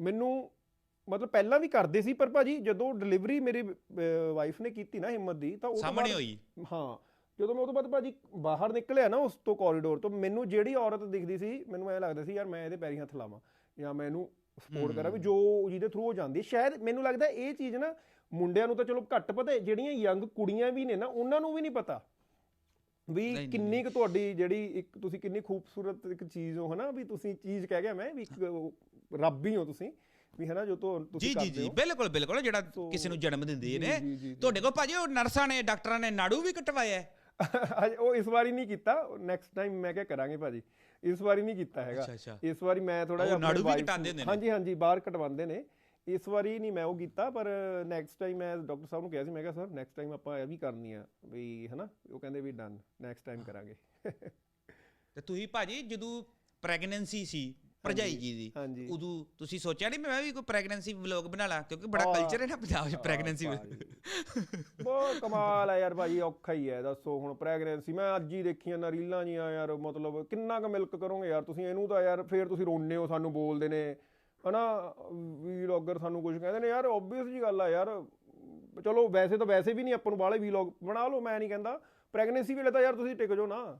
ਮੈਨੂੰ ਮਤਲਬ ਪਹਿਲਾਂ ਵੀ ਕਰਦੇ ਸੀ ਪਰ ਭਾਜੀ ਜਦੋਂ ਡਿਲੀਵਰੀ ਮੇਰੀ ਵਾਈਫ ਨੇ ਕੀਤੀ ਨਾ ਹਿੰਮਤ ਦੀ ਤਾਂ ਉਹ ਸਾਹਮਣੇ ਹੋਈ ਹਾਂ ਜਦੋਂ ਮੈਂ ਉਹ ਤੋਂ ਬਾਅਦ ਭਾਜੀ ਬਾਹਰ ਨਿਕਲਿਆ ਨਾ ਉਸ ਤੋਂ ਕੋਰੀਡੋਰ ਤੋਂ ਮੈਨੂੰ ਜਿਹੜੀ ਔਰਤ ਦਿਖਦੀ ਸੀ ਮੈਨੂੰ ਐ ਲੱਗਦਾ ਸੀ ਯਾਰ ਮੈਂ ਇਹਦੇ ਪੈਰੀ ਹੱਥ ਲਾਵਾਂ ਜਾਂ ਮੈਂ ਇਹਨੂੰ ਸਪੋਰਟ ਕਰਾਂ ਵੀ ਜੋ ਜਿਹਦੇ ਥਰੂ ਉਹ ਜਾਂਦੀ। ਸ਼ਾਇਦ ਮੈਨੂੰ ਲੱਗਦਾ ਇਹ ਚੀਜ਼ ਨਾ ਮੁੰਡਿਆਂ ਨੂੰ ਤਾਂ ਚਲੋ ਘੱਟ ਪਤਾ ਹੈ, ਜਿਹੜੀਆਂ ਯੰਗ ਕੁੜੀਆਂ ਵੀ ਨੇ ਨਾ ਉਹਨਾਂ ਨੂੰ ਵੀ ਨਹੀਂ ਪਤਾ ਵੀ ਕਿੰਨੀ ਕੁ ਤੁਹਾਡੀ ਜਿਹੜੀ ਇੱਕ ਤੁਸੀਂ ਕਿੰਨੀ ਖੂਬਸੂਰਤ ਇੱਕ ਚੀਜ਼ ਹੋ ਹਨਾ ਵੀ ਤੁਸੀਂ ਚੀਜ਼ ਕਹਿ ਗਿਆ ਮੈਂ ਵੀ ਇੱਕ ਰੱਬ ਹੀ ਹੋ ਤੁਸੀਂ ਵੀ ਹਨਾ ਜੋ ਤੁਸੀਂ ਜੀ ਜੀ ਕਰਦੇ ਜੀ ਹੋ ਬਿਲਕੁਲ ਬਿਲਕੁਲ ਜਿਹੜਾ ਕਿਸੇ ਨੂੰ ਜਨਮ ਦਿੰਦੀ ਜੀ, ਨੇ ਜੀ, ਜੀ, ਜੀ। ਤੁਹਾਡੇ ਕੋਲ ਭਾਜੀ ਉਹ ਨਰਸਾਂ ਨੇ ਡਾਕਟਰਾਂ ਨੇ ਨਾੜੂ ਵੀ ਕਟਵਾਇਆ ਹੈ ਅਜੇ ਉਹ ਇਸ ਵਾਰੀ ਨਹੀਂ ਕੀਤਾ ਨੈਕਸਟ ਟਾਈਮ ਮੈਂ ਕਿਹਾ ਕਰਾਂਗੇ ਭਾਜੀ ਇਸ ਵਾਰੀ ਨਹੀਂ ਕੀਤਾ ਹੈਗਾ। ਇਸ ਵਾਰੀ ਮੈਂ ਥੋੜਾ ਜਿਹਾ ਨਾੜੂ ਵੀ ਕਟਾਉਂਦੇ ਨੇ? ਹਾਂਜੀ ਹਾਂਜੀ ਬਾਹਰ ਕਟਵਾਉਂਦੇ ਨੇ ਇਸ ਵਾਰੀ ਨਹੀਂ ਮੈਂ ਉਹ ਕੀਤਾ ਪਰ ਨੈਕਸਟ ਟਾਈਮ ਮੈਂ ਡਾਕਟਰ ਸਾਹਿਬ ਨੂੰ ਕਿਹਾ ਸੀ ਮੈਂ ਕਿਹਾ ਸਰ ਨੈਕਸਟ ਟਾਈਮ ਆਪਾਂ ਇਹ ਵੀ ਕਰਨੀ ਆ ਵੀ ਹਨਾ? ਉਹ ਕਹਿੰਦੇ ਵੀ ਡਨ ਨੈਕਸਟ ਟਾਈਮ ਕਰਾਂਗੇ। ਤੇ ਤੁਸੀਂ ਭਾਜੀ ਜਦੋਂ ਪ੍ਰੈਗਨੈਂਸੀ ਸੀ ਭਰਜਾਈ ਜੀ ਦੀ ਉਦੋਂ ਤੁਸੀਂ ਸੋਚਿਆ ਨਹੀਂ ਮੈਂ ਵੀ ਕੋਈ ਪ੍ਰੈਗਨੈਂਸੀ ਵਲੌਗ ਬਣਾ ਲਾਂ ਕਿਉਂਕਿ ਬੜਾ। ਕਲਚਰ ਹੈ ਨਾ ਪੰਜਾਬ 'ਚ ਪ੍ਰੈਗਨੈਂਸੀ ਬਹੁਤ ਕਮਾਲ ਹੈ ਯਾਰ ਭਾਜੀ ਔਖਾ ਹੀ ਹੈ ਦੱਸੋ ਹੁਣ ਪ੍ਰੈਗਨੈਂਸੀ ਮੈਂ ਅੱਜ ਹੀ ਦੇਖੀਆਂ ਨਾ ਰੀਲਾਂ ਜੀਆਂ ਯਾਰ ਮਤਲਬ ਕਿੰਨਾ ਕੁ ਮਿਲਕ ਕਰੋਗੇ ਯਾਰ ਤੁਸੀਂ ਇਹਨੂੰ ਤਾਂ ਯਾਰ ਫੇਰ ਤੁਸੀਂ ਰੋਂਦੇ ਹੋ ਸਾਨੂੰ ਬੋਲਦੇ ਨੇ। ਹਨਾ ਵੀਲੌਗਰ ਸਾਨੂੰ ਕੁਝ ਕਹਿੰਦੇ ਨੇ ਯਾਰ ਓਬਵੀਅਸ ਜੀ ਗੱਲ ਆ ਯਾਰ ਚਲੋ ਵੈਸੇ ਤਾਂ ਵੈਸੇ ਵੀ ਨਹੀਂ ਆਪਾਂ ਨੂੰ ਬਾਲੇ ਵੀਲੌਗ ਬਣਾ ਲਓ ਮੈਂ ਨਹੀਂ ਕਹਿੰਦਾ। ਪ੍ਰੈਗਨੈਂਸੀ ਵੇਲੇ ਤਾਂ ਯਾਰ ਤੁਸੀਂ ਟਿਕ ਜਾਓ ਨਾ।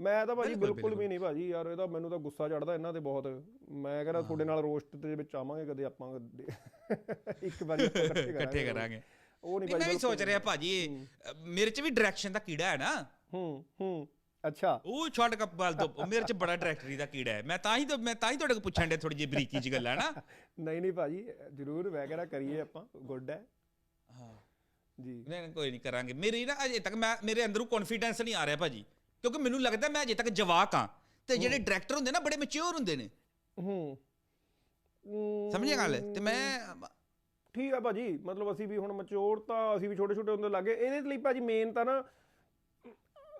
ਮੈਂ ਤਾਂ ਭਾਜੀ ਬਿਲਕੁਲ, ਵੀ ਨਹੀਂ ਭਾਜੀ ਯਾਰ ਇਹਦਾ ਮੈਨੂੰ ਤਾਂ ਗੁੱਸਾ ਚੜਦਾ ਇਹਨਾਂ ਤੇ ਬਹੁਤ। ਮੈਂ ਕਹਿੰਦਾ ਤੁਹਾਡੇ ਨਾਲ ਰੋਸਟ ਦੇ ਵਿੱਚ ਆਵਾਂਗੇ ਕਦੇ ਆਪਾਂ। ਇੱਕ ਵਾਰੀ ਇਕੱਠੇ ਕਰਾਂਗੇ। ਉਹ ਨਹੀਂ ਨਹੀਂ, ਮੈਂ ਵੀ ਸੋਚ ਰਿਹਾ ਭਾਜੀ ਮੇਰੇ 'ਚ ਵੀ ਡਾਇਰੈਕਸ਼ਨ ਦਾ ਕੀੜਾ ਹੈ ਨਾ। ਹੂੰ ਹੂੰ। ਅੱਛਾ। ਉਹ ਛੱਡ ਕੱਪ ਵਾਲ ਤੋਂ ਮੇਰੇ 'ਚ ਬੜਾ ਡਾਇਰੈਕਟਰੀ ਦਾ ਕੀੜਾ ਹੈ। ਮੈਂ ਤਾਂ ਹੀ ਮੈਂ ਤਾਂ ਹੀ ਤੁਹਾਡੇ ਕੋਲ ਪੁੱਛਣ ਦੇ ਥੋੜੀ ਜਿਹੀ ਬਰੀਕੀ ਚ ਗੱਲਾਂ ਨਾ। ਨਹੀਂ ਨਹੀਂ ਭਾਜੀ ਜਰੂਰ ਕਹਿੰਦਾ ਕਰੀਏ ਆਪਾਂ ਗੁੱਡ ਹੈ। ਹਾਂ। ਜੀ। ਨਹੀਂ ਨਹੀਂ, ਕੋਈ ਨਹੀਂ ਕਰਾਂਗੇ। ਮੇਰੀ ਨਾ ਅਜੇ ਤੱਕ ਮੈਂ ਮੇਰੇ ਅੰਦਰੋਂ ਕੌਨਫੀਡੈਂਸ ਨਹੀਂ ਆ ਰਿਹਾ ਭਾਜੀ ਕਿਉਂਕਿ ਮੈਨੂੰ ਲੱਗਦਾ ਮੈਂ ਅਜੇ ਤੱਕ ਜਵਾਕ ਆ ਤੇ ਜਿਹੜੇ ਡਾਇਰੈਕਟਰ ਹੁੰਦੇ ਨਾ ਬੜੇ ਮੈਚੁਰ ਹੁੰਦੇ ਨੇ। ਹੂੰ, ਸਮਝਿਆ ਗੱਲ? ਤੇ ਮੈਂ ਠੀਕ ਆ ਭਾਜੀ ਮਤਲਬ ਅਸੀਂ ਵੀ ਹੁਣ ਮੈਚੁਰ ਤਾਂ ਅਸੀਂ ਵੀ ਛੋਟੇ ਛੋਟੇ ਹੁੰਦੇ ਲੱਗੇ। ਇਹਦੇ ਲਈ ਭਾਜੀ ਮੇਨ ਤਾਂ ਨਾ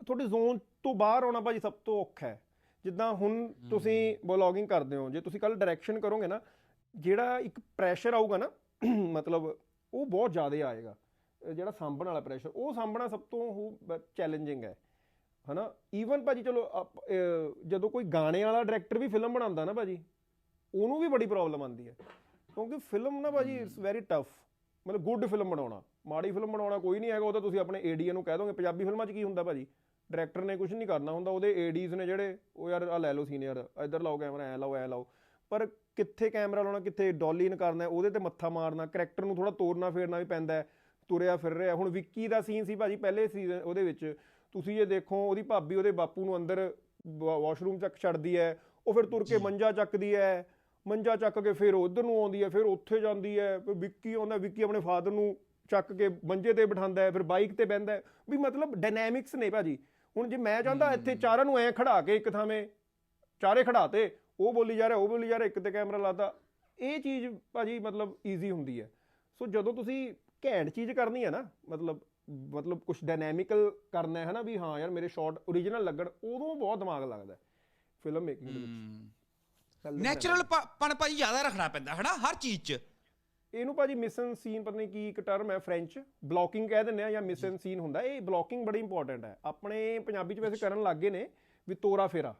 ਤੁਹਾਡੇ ਜ਼ੋਨ ਤੋਂ ਬਾਹਰ ਆਉਣਾ ਭਾਜੀ ਸਭ ਤੋਂ ਔਖਾ ਹੈ। ਜਿੱਦਾਂ ਹੁਣ ਤੁਸੀਂ ਬਲੌਗਿੰਗ ਕਰਦੇ ਹੋ ਜੇ ਤੁਸੀਂ ਕੱਲ ਡਾਇਰੈਕਸ਼ਨ ਕਰੋਗੇ ਨਾ ਜਿਹੜਾ ਇੱਕ ਪ੍ਰੈਸ਼ਰ ਆਊਗਾ ਨਾ ਮਤਲਬ ਉਹ ਬਹੁਤ ਜ਼ਿਆਦਾ ਆਏਗਾ। ਜਿਹੜਾ ਸਾਂਭਣ ਵਾਲਾ ਪ੍ਰੈਸ਼ਰ ਉਹ ਸਾਂਭਣਾ ਸਭ ਤੋਂ ਉਹ ਚੈਲੰਜਿੰਗ ਹੈ। ਹਨਾ? ਈਵਨ ਭਾਜੀ ਚਲੋ ਜਦੋਂ ਕੋਈ ਗਾਣੇ ਵਾਲਾ ਡਾਇਰੈਕਟਰ ਵੀ ਫਿਲਮ ਬਣਾਉਂਦਾ ਨਾ ਭਾਜੀ ਉਹਨੂੰ ਵੀ ਬੜੀ ਪ੍ਰੋਬਲਮ ਆਉਂਦੀ ਹੈ। ਕਿਉਂਕਿ ਫਿਲਮ ਨਾ ਭਾਜੀ ਇਟਸ ਵੈਰੀ ਟਫ ਮਤਲਬ ਗੁੱਡ ਫਿਲਮ ਬਣਾਉਣਾ ਮਾੜੀ ਫਿਲਮ ਬਣਾਉਣਾ ਕੋਈ ਨਹੀਂ ਹੈਗਾ ਉਹ ਤਾਂ ਤੁਸੀਂ ਆਪਣੇ ਏਡੀਏ ਨੂੰ ਕਹਿ ਦੋਗੇ। ਪੰਜਾਬੀ ਫਿਲਮਾਂ 'ਚ ਕੀ ਹੁੰਦਾ ਭਾਜੀ? ਡਾਇਰੈਕਟਰ ਨੇ ਕੁਝ ਨਹੀਂ ਕਰਨਾ ਹੁੰਦਾ ਉਹਦੇ ਏਡੀਜ਼ ਨੇ ਜਿਹੜੇ ਉਹ ਯਾਰ ਆ ਲੈ ਲਓ ਸੀਨੀਅਰ ਇੱਧਰ ਲਾਓ ਕੈਮਰਾ ਐ ਲਾਓ ਐ ਲਾਓ। ਪਰ ਕਿੱਥੇ ਕੈਮਰਾ ਲਾਉਣਾ ਕਿੱਥੇ ਡੋਲੀ ਇਨ ਕਰਨਾ ਉਹਦੇ ਤੇ ਮੱਥਾ ਮਾਰਨਾ ਕਰੈਕਟਰ ਨੂੰ ਥੋੜਾ ਤੋੜਨਾ ਫੇਰਨਾ ਵੀ ਪੈਂਦਾ ਤੁਰਿਆ ਫਿਰ ਰਿਹਾ। ਹੁਣ ਵਿੱਕੀ ਦਾ ਸੀਨ ਸੀ ਭਾਜੀ ਪਹਿਲੇ ਸੀਜ਼ਨ ਉਹਦੇ ਵਿੱਚ ਤੁਸੀਂ ਜੇ ਦੇਖੋ ਉਹਦੀ ਭਾਬੀ ਉਹਦੇ ਬਾਪੂ ਨੂੰ ਅੰਦਰ ਵਾਸ਼ਰੂਮ ਚੱਕ ਛੱਡਦੀ ਹੈ ਉਹ ਫਿਰ ਤੁਰ ਕੇ ਮੰਜਾ ਚੱਕਦੀ ਹੈ ਮੰਜਾ ਚੱਕ ਕੇ ਫਿਰ ਉਧਰ ਨੂੰ ਆਉਂਦੀ ਹੈ ਫਿਰ ਉੱਥੇ ਜਾਂਦੀ ਹੈ ਫਿਰ ਵਿੱਕੀ ਆਉਂਦਾ ਵਿੱਕੀ ਆਪਣੇ ਫਾਦਰ ਨੂੰ ਚੱਕ ਕੇ ਮੰਜੇ ਤੇ ਬਿਠਾਉਂਦਾ ਹੈ ਫਿਰ ਬਾਈਕ ਤੇ ਬਹਿੰਦਾ ਹੈ। ਵੀ ਮਤਲਬ ਡਾਇਨਾਮਿਕਸ ਨੇ ਭਾਜੀ। ਹੁਣ ਜੇ ਮੈਂ ਚਾਹੁੰਦਾ ਇੱਥੇ ਚਾਰਾਂ ਨੂੰ ਐ ਖੜਾ ਕੇ ਇੱਕ ਥਾਵੇਂ ਚਾਰੇ ਖੜਾਤੇ ਉਹ ਬੋਲੀ ਜਾ ਰਿਹਾ ਉਹ ਬੋਲੀ ਜਾ ਰਿਹਾ ਇੱਕ ਤੇ ਕੈਮਰਾ ਲਾਤਾ। ਇਹ ਚੀਜ਼ ਭਾਜੀ ਮਤਲਬ ਈਜ਼ੀ ਹੁੰਦੀ ਹੈ। ਸੋ ਜਦੋਂ ਤੁਸੀਂ ਘੈਂਟ ਚੀਜ਼ ਕਰਨੀ ਹੈ ਨਾ ਮਤਲਬ ਮਤਲਬ ਕੁਝ ਡਾਇਨਾਮਿਕਲ ਕਰਨਾ ਹੈ ਨਾ ਵੀ ਹਾਂ ਯਾਰ ਮੇਰੇ ਸ਼ਾਟ ਓਰੀਜਨਲ ਲੱਗਣ ਉਦੋਂ ਬਹੁਤ ਦਿਮਾਗ ਲੱਗਦਾ ਫਿਲਮ ਮੇਕਿੰਗ ਦੇ ਵਿੱਚ। ਹੈ। ਨੈਚੁਰਲ ਪਣ ਭਾਜੀ ਜ਼ਿਆਦਾ ਰੱਖਣਾ ਪੈਂਦਾ ਹਨਾ ਹਰ ਚੀਜ਼ 'ਚ। ਇਹਨੂੰ ਭਾਜੀ ਮਿਸ਼ਨ ਸੀਨ ਪਤਾ ਨਹੀਂ ਕੀ ਇੱਕ ਟਰਮ ਹੈ ਫ੍ਰੈਂਚ ਬਲੌਕਿੰਗ ਕਹਿ ਦਿੰਦੇ ਆ ਜਾਂ ਮਿਸ਼ਨ ਸੀਨ ਹੁੰਦਾ। ਇਹ ਬਲੌਕਿੰਗ ਬੜੀ ਇੰਪੋਰਟੈਂਟ ਹੈ। ਆਪਣੇ ਪੰਜਾਬੀ ਚ ਵੈਸੇ ਕਰਨ ਲੱਗੇ ਨੇ ਵੀ ਤੋਰਾ ਫੇਰਾ।